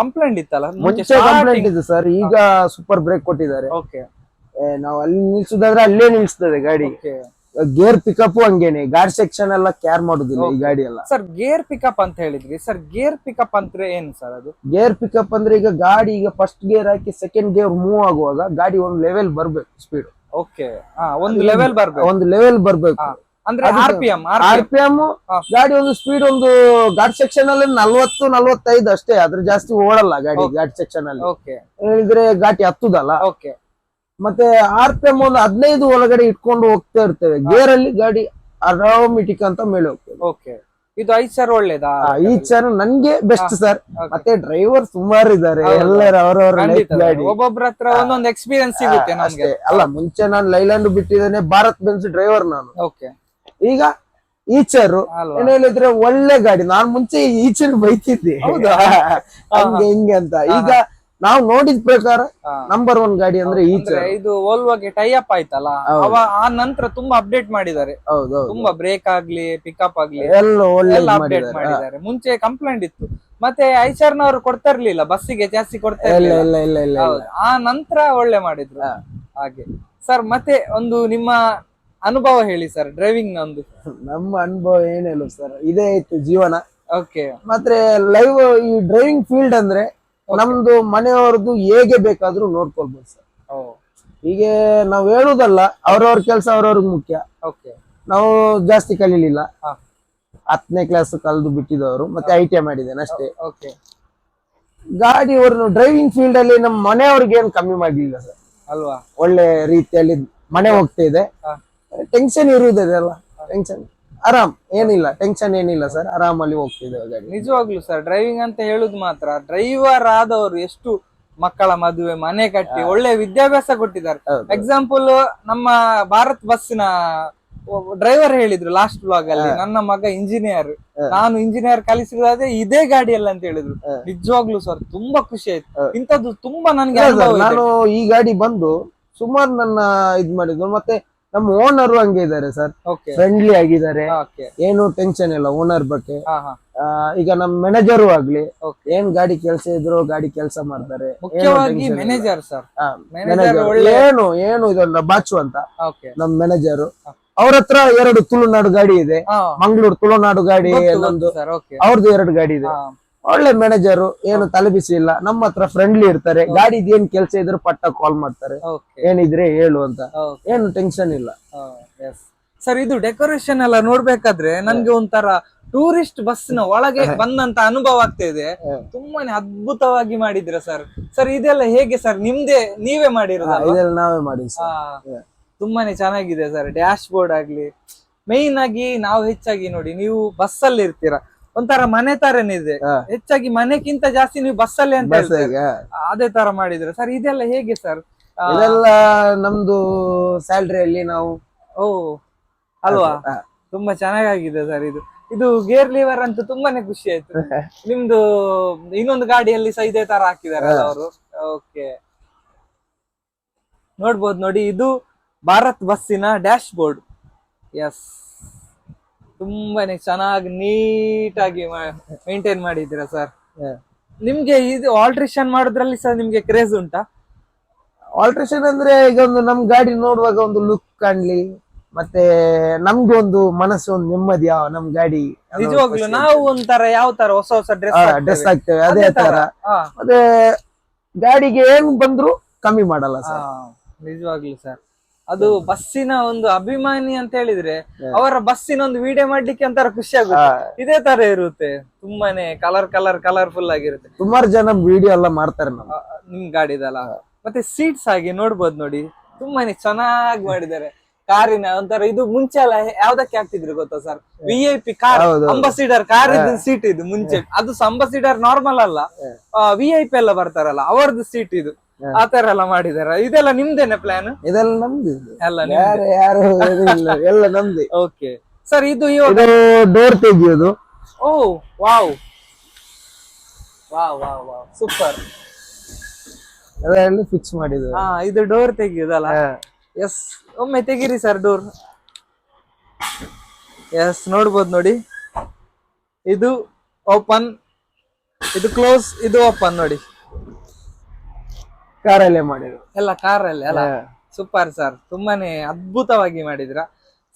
ಕಂಪ್ಲೇಂಟ್ ಇತ್ತಲ್ಲ ಮುಂಚೆ ಕಂಪ್ಲೇಂಟ್ ಇದೆ ಸರ್ ಈಗ ಸೂಪರ್ ಬ್ರೇಕ್ ಕೊಟ್ಟಿದ್ದಾರೆ. ನಾವು ಅಲ್ಲಿ ನಿಲ್ಸುದಾದ್ರೆ ಅಲ್ಲೇ ನಿಲ್ಸ್ತದೆ ಗಾಡಿ. ಗೇರ್ ಪಿಕಪ್ ಹಂಗೇನೆ ಗಾಡಿ ಸೆಕ್ಷನ್ ಎಲ್ಲ ಕೇರ್ ಮಾಡುದಿಲ್ಲ ಈ ಗಾಡಿ ಎಲ್ಲ. ಸರ್ ಗೇರ್ ಪಿಕಪ್ ಅಂತ ಹೇಳಿದ್ರಿ. ಸರ್ ಗೇರ್ ಪಿಕಪ್ ಅಂದ್ರೆ ಏನು ಸರ್ ಅದು? ಗೇರ್ ಪಿಕಪ್ ಅಂದ್ರೆ ಈಗ ಗಾಡಿ ಈಗ ಫಸ್ಟ್ ಗೇರ್ ಹಾಕಿ ಸೆಕೆಂಡ್ ಗೇರ್ ಮೂವ್ ಆಗುವಾಗ ಗಾಡಿ ಒಂದು ಲೆವೆಲ್ ಬರ್ಬೇಕು ಸ್ಪೀಡ್ ಓಕೆ ಒಂದು ಲೆವೆಲ್ ಬರ್ಬೇಕು. ಒಂದು ಲೆವೆಲ್ ಬರ್ಬೇಕು. ಅಂದ್ರೆ ಅದು R P M R P M ಗಾಡಿ ಒಂದು ಸ್ಪೀಡ್ ಒಂದು ಗಾಡಿ ಸೆಕ್ಷನ್ ಅಲ್ಲಿ ನಲ್ವತ್ತು ನಲ್ವತ್ತೈದು ಅಷ್ಟೇ ಅದ್ರ ಜಾಸ್ತಿ ಓಡಲ್ಲ ಗಾಡಿ ಗಾಡಿ ಸೆಕ್ಷನ್ ಅಲ್ಲಿ. ಓಕೆ ಹೇಳಿದ್ರೆ ಗಾಡಿ ಹತ್ತುದಲ್ಲ? ಓಕೆ ಮತ್ತೆ ಆರ್ ಪಿ ಎಂ ಒಂದು ಹದಿನೈದು ಒಳಗಡೆ ಇಟ್ಕೊಂಡು ಹೋಗ್ತಾ ಇರ್ತೇವೆ. ಗೇರ್ ಅಲ್ಲಿ ಗಾಡಿ ಆಟೋಮೆಟಿಕ್ ಅಂತ ಮೇಲೆ ಹೋಗ್ತೇವೆ. ಓಕೆ ಇದು ಐದ್ ಸರ್ ಒಳ್ಳೇದಾ? ಈ ಸರ್ ನನ್ಗೆ ಬೆಸ್ಟ್ ಸರ್ ಮತ್ತೆ ಡ್ರೈವರ್ ಸುಮಾರು ಇದಾರೆ. ಎಲ್ಲರ ಅವರವರ ಗಾಡಿ. ಒಬ್ಬೊಬ್ರ ಹತ್ರ ಒಂದೊಂದು ಎಕ್ಸ್ಪೀರಿಯನ್ಸ್ ಸಿಗುತ್ತೆ ನಮ್ಗೆ ಅಲ್ಲ ಮುಂಚೆ ನಾನು ಲೈಲ್ಯಾಂಡ್ ಬಿಟ್ಟಿದ್ದೇನೆ ಭಾರತ್ ಬೆನ್ಸ್ ಡ್ರೈವರ್ ನಾನು. ಓಕೆ ಈಗ ಈಚರ್ ಏನ್ ಹೇಳಿದ್ರೆ ಒಳ್ಳೆ ಗಾಡಿ. ನಾನ್ ಮುಂಚೆ ಈಚರ್ ಬೈತಿದ್ದೆ. ಹೌದಾ? ಹಂಗೆ ಹಿಂಗೆ ಅಂತ. ಈಗ ನಾವು ನೋಡಿದ ಪ್ರಕಾರ ನಂಬರ್ ಒನ್ ಗಾಡಿ ಅಂದ್ರೆ ಈಚೆ ಇದು ಓಲ್ವಾಗೆ ಟೈ ಅಪ್ ಆಯ್ತಲ್ಲ ಆ ನಂತರ ತುಂಬಾ ಅಪ್ಡೇಟ್ ಮಾಡಿದ್ದಾರೆ. ಹೌದು ತುಂಬಾ ಬ್ರೇಕ್ ಆಗ್ಲಿ ಪಿಕಪ್ ಆಗ್ಲಿ ಎಲ್ಲ ಒಳ್ಳೆ ಅಪ್ಡೇಟ್ ಮಾಡಿದ್ದಾರೆ. ಮುಂಚೆ ಕಂಪ್ಲೇಂಟ್ ಇತ್ತು. ಮತ್ತೆ ಐಚರ್ನವರು ಕೊಡ್ತಾ ಇರ್ಲಿಲ್ಲ ಬಸ್ಸಿಗೆ ಜಾಸ್ತಿ ಕೊಡ್ತಾ ಇರ್ಲಿಲ್ಲ. ಆ ನಂತರ ಒಳ್ಳೆ ಮಾಡಿದ್ರು. ಹಾಗೆ. ಸರ್ ಮತ್ತೆ ಒಂದು ನಿಮ್ಮ ಅನುಭವ ಹೇಳಿ ಸರ್ ಡ್ರೈವಿಂಗ್ ನಂದು. ನಮ್ಮ ಅನುಭವ ಏನಿಲ್ಲ ಸರ್ ಇದೇ ಇತ್ತು ಜೀವನ. ಓಕೆ ಮತ್ತೆ ಲೈವ್ ಈ ಡ್ರೈವಿಂಗ್ ಫೀಲ್ಡ್ ಅಂದ್ರೆ ನಮ್ದು ಮನೆಯವ್ರದ್ದು ಹೇಗೆ ಬೇಕಾದ್ರೂ ನೋಡ್ಕೊಳ್ಬೋದು ಸರ್. ಹೀಗೆ ನಾವು ಹೇಳುದಲ್ಲ ಅವ್ರವ್ರ ಕೆಲಸ ಅವ್ರವ್ರಿಗೆ ಮುಖ್ಯ. ಓಕೆ ನಾವು ಜಾಸ್ತಿ ಕಲೀಲಿಲ್ಲ. ಹತ್ತನೇ ಕ್ಲಾಸ್ ಕಲ್ದು ಬಿಟ್ಟಿದವರು ಮತ್ತೆ ಐ ಟಿ ಐ ಮಾಡಿದ್ದೇನೆ ಅಷ್ಟೇ. ಓಕೆ ಗಾಡಿ ಅವ್ರನ್ನು ಡ್ರೈವಿಂಗ್ ಫೀಲ್ಡ್ ಅಲ್ಲಿ ನಮ್ಮ ಮನೆಯವ್ರಿಗೆ ಏನು ಕಮ್ಮಿ ಮಾಡಲಿಲ್ಲ ಸರ್. ಅಲ್ವಾ? ಒಳ್ಳೆ ರೀತಿಯಲ್ಲಿ ಮನೆ ಹೋಗ್ತಾ ಇದೆ. ಟೆನ್ಷನ್ ಇರುವುದಲ್ಲ ಟೆನ್ಷನ್ ಆರಾಮ್ ಏನಿಲ್ಲ ಟೆನ್ಷನ್ ಏನಿಲ್ಲ ಸರ್ ಆರಾಮಲ್ಲಿ ಹೋಗ್ತಿದ್ದೇವೆ ಗಾಡಿ ನಿಜವಾಗ್ಲು ಸರ್ ಡ್ರೈವಿಂಗ್ ಅಂತ ಹೇಳುದು ಮಾತ್ರ ಡ್ರೈವರ್ ಆದವರು ಎಷ್ಟು ಮಕ್ಕಳ ಮದುವೆ ಮನೆ ಕಟ್ಟಿ ಒಳ್ಳೆ ವಿದ್ಯಾಭ್ಯಾಸ ಕೊಟ್ಟಿದ್ದಾರೆ. ಹೌದು. ಎಕ್ಸಾಂಪಲ್ ನಮ್ಮ ಭಾರತ್ ಬಸ್ಸಿನ ಡ್ರೈವರ್ ಹೇಳಿದ್ರು ಲಾಸ್ಟ್ ಬ್ಲಾಗ್ ಅಲ್ಲಿ ನನ್ನ ಮಗ ಇಂಜಿನಿಯರ್ ನಾನು ಇಂಜಿನಿಯರ್ ಕಲಿಸಿದ್ರೆ ಇದೇ ಗಾಡಿಯಲ್ಲ ಅಂತ ಹೇಳಿದ್ರು. ನಿಜವಾಗ್ಲು ಸರ್ ತುಂಬಾ ಖುಷಿ ಆಯ್ತು. ಇಂಥದ್ದು ತುಂಬಾ ನನ್ಗೆ ಅನುಭವ ಇದೆ. ನಾನು ಈ ಗಾಡಿ ಬಂದು ಸುಮಾರು ನನ್ನ ಇದ್ ಮಾಡಿದ್ರು ಮತ್ತೆ ನಮ್ಮ ಓನರ್ ಹಂಗೆ ಇದಾರೆ ಸರ್ ಫ್ರೆಂಡ್ಲಿ ಆಗಿದ್ದಾರೆ. ಏನು ಟೆನ್ಷನ್ ಇಲ್ಲ ಓನರ್ ಬಗ್ಗೆ. ಹಾ ಆ, ಈಗ ನಮ್ ಮ್ಯಾನೇಜರು ಆಗ್ಲಿ. ಏನ್ ಗಾಡಿ ಕೆಲಸ ಇದ್ರು ಗಾಡಿ ಕೆಲಸ ಮಾಡ್ತಾರೆ. Manager sir. ಏನು ಏನು ಇದಲ್ಲ ಬಾಚು ಅಂತ. ನಮ್ ಮ್ಯಾನೇಜರು ಅವ್ರ ಹತ್ರ ಎರಡು ತುಳುನಾಡು ಗಾಡಿ ಇದೆ. ಮಂಗಳೂರು ತುಳುನಾಡು ಗಾಡಿ ಅವ್ರದ್ದು ಎರಡು ಗಾಡಿ ಇದೆ. ಒಳ್ಳೆ ಮ್ಯಾನೇಜರ್ ಏನು ತಲೆಬಿಸಿ ಇಲ್ಲ ನಮ್ಮ ಹತ್ರ ಫ್ರೆಂಡ್ಲಿ ಇರ್ತಾರೆ ಗಾಡಿ ಏನ್ ಕೆಲಸ ಇದ್ರು ಪಟ್ಟ ಕಾಲ್ ಮಾಡ್ತಾರೆ. ಏನಿದ್ರೆ ಹೇಳು ಅಂತ. ಏನು ಟೆನ್ಷನ್ ಇಲ್ಲ. ಸರ್ ಇದು ಡೆಕೋರೇಷನ್ ಎಲ್ಲ ನೋಡ್ಬೇಕಾದ್ರೆ ನನ್ಗೆ ಒಂಥರ ಟೂರಿಸ್ಟ್ ಬಸ್ನ ಒಳಗೆ ಬಂದಂತ ಅನುಭವ ಆಗ್ತಾ ಇದೆ. ತುಂಬಾನೇ ಅದ್ಭುತವಾಗಿ ಮಾಡಿದ್ರ ಸರ್ ಸರ್ ಇದೆಲ್ಲ ಹೇಗೆ ಸರ್ ನಿಮ್ದೇ ನೀವೇ ಮಾಡಿರೋದಲ್ಲ ಇದೆಲ್ಲ ನಾವೇ ಮಾಡಿ ತುಂಬಾನೇ ಚೆನ್ನಾಗಿದೆ ಸರ್ ಡ್ಯಾಶ್ ಬೋರ್ಡ್ ಆಗ್ಲಿ ಮೇನ್ ಆಗಿ ನಾವು ಹೆಚ್ಚಾಗಿ ನೋಡಿ ನೀವು ಬಸ್ ಅಲ್ಲಿ ಇರ್ತೀರಾ ಒಂಥರ ಮನೆ ತರನೇ ಇದೆ. ಹೆಚ್ಚಾಗಿ ಮನೆಗಿಂತ ಜಾಸ್ತಿ ನೀವು ಬಸ್ ಅಲ್ಲಿ ಅಂತ. ಅದೇ ತರ ಮಾಡಿದ್ರೆ. ಸರ್ ಇದೆಲ್ಲ ಹೇಗೆ ಸರ್? ಇದೆಲ್ಲ ನಮ್ದು ಸ್ಯಾಲ್ರಿಯಲ್ಲಿ ನಾವು ಓ ಅಲ್ವಾ. ತುಂಬಾ ಚೆನ್ನಾಗಿದೆ ಸರ್ ಇದು. ಇದು ಗೇರ್ ಲಿವರ್ ಅಂತೂ ತುಂಬಾನೇ ಖುಷಿ ಆಯ್ತು. ನಿಮ್ದು ಇನ್ನೊಂದು ಗಾಡಿಯಲ್ಲಿ ಸಹ ಇದೇ ತರ ಹಾಕಿದ್ದಾರೆ ಅವರು? ಓಕೆ ನೋಡ್ಬೋದು ನೋಡಿ ಇದು ಭಾರತ್ ಬಸ್ಸಿನ ಡ್ಯಾಶ್ ಬೋರ್ಡ್ ಎಸ್ ತುಂಬಾನೇ ಚೆನ್ನಾಗಿ ನೀಟಾಗಿ ಮೇಂಟೈನ್ ಮಾಡಿದ್ದೀರಾ ಸರ್. ನಿಮ್ಗೆ ಇದು ಆಲ್ಟ್ರೇಷನ್ ಮಾಡೋದ್ರಲ್ಲಿ ಸರ್ ನಿಮ್ಗೆ ಕ್ರೇಜ್ ಉಂಟಾ? ಆಲ್ಟ್ರೇಷನ್ ಅಂದ್ರೆ ಈಗ ಒಂದು ನಮ್ ಗಾಡಿ ನೋಡುವಾಗ ಒಂದು ಲುಕ್ ಕಾಣ್ಲಿ ಮತ್ತೆ ನಮ್ಗೆ ಒಂದು ಮನಸ್ಸು ಒಂದು ನೆಮ್ಮದಿ ನಮ್ ಗಾಡಿ. ನಿಜವಾಗ್ಲು ನಾವು ಒಂಥರ ಯಾವ ತರ ಹೊಸ ಹೊಸ ಡ್ರೆಸ್ ಡ್ರೆಸ್ ಹಾಕ್ತೇವೆ? ಅದೇ ತರ ಮತ್ತೆ ಗಾಡಿಗೆ ಏನ್ ಬಂದ್ರು ಕಮ್ಮಿ ಮಾಡಲ್ಲ ಸರ್ ನಿಜವಾಗ್ಲು ಸರ್ ಅದು ಬಸ್ಸಿನ ಒಂದು ಅಭಿಮಾನಿ ಅಂತ ಹೇಳಿದ್ರೆ ಅವರ ಬಸ್ಸಿನ ಒಂದು ವಿಡಿಯೋ ಮಾಡ್ಲಿಕ್ಕೆ ಒಂಥರ ಖುಷಿ ಆಗುತ್ತೆ. ಇದೇ ತರ ಇರುತ್ತೆ. ತುಂಬಾನೇ ಕಲರ್ ಕಲರ್ ಕಲರ್ಫುಲ್ ಆಗಿರುತ್ತೆ. ಸುಮಾರು ಜನ ವಿಡಿಯೋ ಎಲ್ಲ ಮಾಡ್ತಾರೆ ನಿಮ್ ಗಾಡಿದಲ್ಲ? ಮತ್ತೆ ಸೀಟ್ಸ್ ಹಾಗೆ ನೋಡ್ಬೋದು ನೋಡಿ. ತುಂಬಾನೇ ಚೆನ್ನಾಗಿ ಮಾಡಿದ್ದಾರೆ. ಕಾರಿನ ಒಂಥರ ಇದು ಮುಂಚೆ ಎಲ್ಲ ಯಾವ್ದಕ್ಕೆ ಹಾಕ್ತಿದ್ರು ಗೊತ್ತಾ sir V I P car. Ambassador car seat ಇದು ಮುಂಚೆ. ಅದು ಅಂಬಾಸಿಡರ್ ನಾರ್ಮಲ್ ಅಲ್ಲ. ವಿ ಐ ಪಿ ಎಲ್ಲ ಬರ್ತಾರಲ್ಲ ಅವರದ್ದು ಸೀಟ್ ಇದು. ಆ ತರ ಎಲ್ಲ ಮಾಡಿದಾರ. ಇದೆಲ್ಲ ನಿಮ್ದೇನೆ ಪ್ಲಾನ್ ಇದೆಲ್ಲ ನಮ್ದು. ಎಲ್ಲ ಯಾರು ಯಾರು ಇಲ್ಲ, ಎಲ್ಲ ನಮ್ದು. ಓಕೆ ಸರ್ ಇದು ಇವಾಗ ಡೋರ್ ತೆಗಿಯೋದು. ಓ wow. Wow wow wow. Super ಅದರಲ್ಲಿ ಫಿಕ್ಸ್ ಮಾಡಿದ್ರು. ಹಾ ಇದು ಡೋರ್ ತೆಗಿಯೋದಲ್ಲ? ಎಸ್ ಒಮ್ಮೆ ತೆಗೀರಿ ಸರ್ ಡೋರ್ ಎಸ್ ನೋಡ್ಬೋದು ನೋಡಿ. ಇದು ಓಪನ್ ಇದು ಕ್ಲೋಸ್ ಇದು ಓಪನ್ ನೋಡಿ. ಕಾರಲ್ಲೇ ಮಾಡಿದ್ರು ಎಲ್ಲ ಕಾರಲ್ಲೇ ಅಲ್ಲ? ಸೂಪರ್ ಸರ್ ತುಂಬಾನೇ ಅದ್ಭುತವಾಗಿ ಮಾಡಿದ್ರ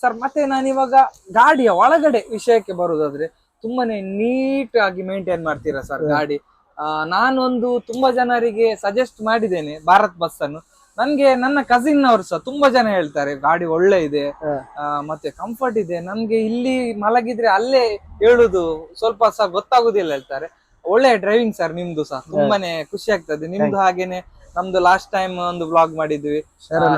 ಸರ್ ಮತ್ತೆ ನಾನು ಇವಾಗ ಗಾಡಿಯ ಒಳಗಡೆ ವಿಷಯಕ್ಕೆ ಬರುದಾದ್ರೆ ತುಂಬಾನೇ ನೀಟ್ ಆಗಿ ಮೇಂಟೈನ್ ಮಾಡ್ತೀರಾ ಸರ್ ಗಾಡಿ? ನಾನೊಂದು ತುಂಬಾ ಜನರಿಗೆ ಸಜೆಸ್ಟ್ ಮಾಡಿದ್ದೇನೆ ಭಾರತ್ ಬಸ್ ಅನ್ನು. ನನ್ಗೆ ನನ್ನ ಕಸಿನ್ ಅವರು ಸಹ ತುಂಬಾ ಜನ ಹೇಳ್ತಾರೆ ಗಾಡಿ ಒಳ್ಳೆ ಇದೆ ಆ, ಮತ್ತೆ ಕಂಫರ್ಟ್ ಇದೆ. ನನ್ಗೆ ಇಲ್ಲಿ ಮಲಗಿದ್ರೆ ಅಲ್ಲೇ ಹೇಳುದು ಸ್ವಲ್ಪ ಸಹ ಗೊತ್ತಾಗುದಿಲ್ಲ ಹೇಳ್ತಾರೆ. ಒಳ್ಳೆ ಡ್ರೈವಿಂಗ್ ಸರ್ ನಿಮ್ದು ಸಹ. ತುಂಬಾನೇ ಖುಷಿ ಆಗ್ತದೆ. ನಿಮ್ದು ಹಾಗೇನೆ ನಮ್ದು ಲಾಸ್ಟ್ ಟೈಮ್ ಒಂದು ಬ್ಲಾಗ್ ಮಾಡಿದ್ವಿ.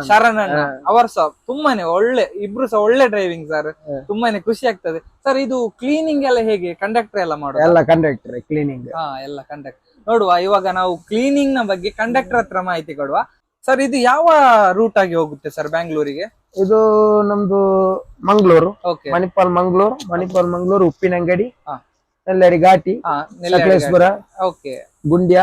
ಶರಣ ಅವರ್ ಅವರು ಸಹ ತುಂಬಾನೇ ಒಳ್ಳೆ ಇಬ್ರು ಸಹ ಒಳ್ಳೆ ಡ್ರೈವಿಂಗ್ ಸರ್ ತುಂಬಾನೇ ಖುಷಿ ಆಗ್ತದೆ. ಸರ್ ಇದು ಕ್ಲೀನಿಂಗ್ ಎಲ್ಲ ಹೇಗೆ? ಕಂಡಕ್ಟರ್ ಎಲ್ಲ ಮಾಡೋದು? ಎಲ್ಲ ಕಂಡಕ್ಟರ್ ಕ್ಲೀನಿಂಗ್ ಹಾ ಎಲ್ಲ ಕಂಡಕ್ಟರ್ ನೋಡುವ ಇವಾಗ ನಾವು ಕ್ಲೀನಿಂಗ್ನ ಬಗ್ಗೆ ಕಂಡಕ್ಟರ್ ಹತ್ರ ಮಾಹಿತಿ ಕೊಡುವ. ಸರ್ ಇದು ಯಾವ ರೂಟ್ ಆಗಿ ಹೋಗುತ್ತೆ ಸರ್ ಬ್ಯಾಂಗ್ಳೂರಿಗೆ ಇದು ನಮ್ದು ಮಂಗಳೂರು. ಮಣಿಪಾಲ್ ಮಂಗಳೂರು ಮಣಿಪಾಲ್ ಮಂಗಳೂರು ಉಪ್ಪಿನಂಗಡಿ. ಹಾ. ನೆಲ್ಲಾರಿ ಘಾಟಿ. ಸಕಲೇಶ್ಪುರ ಓಕೆ. ಗುಂಡ್ಯ.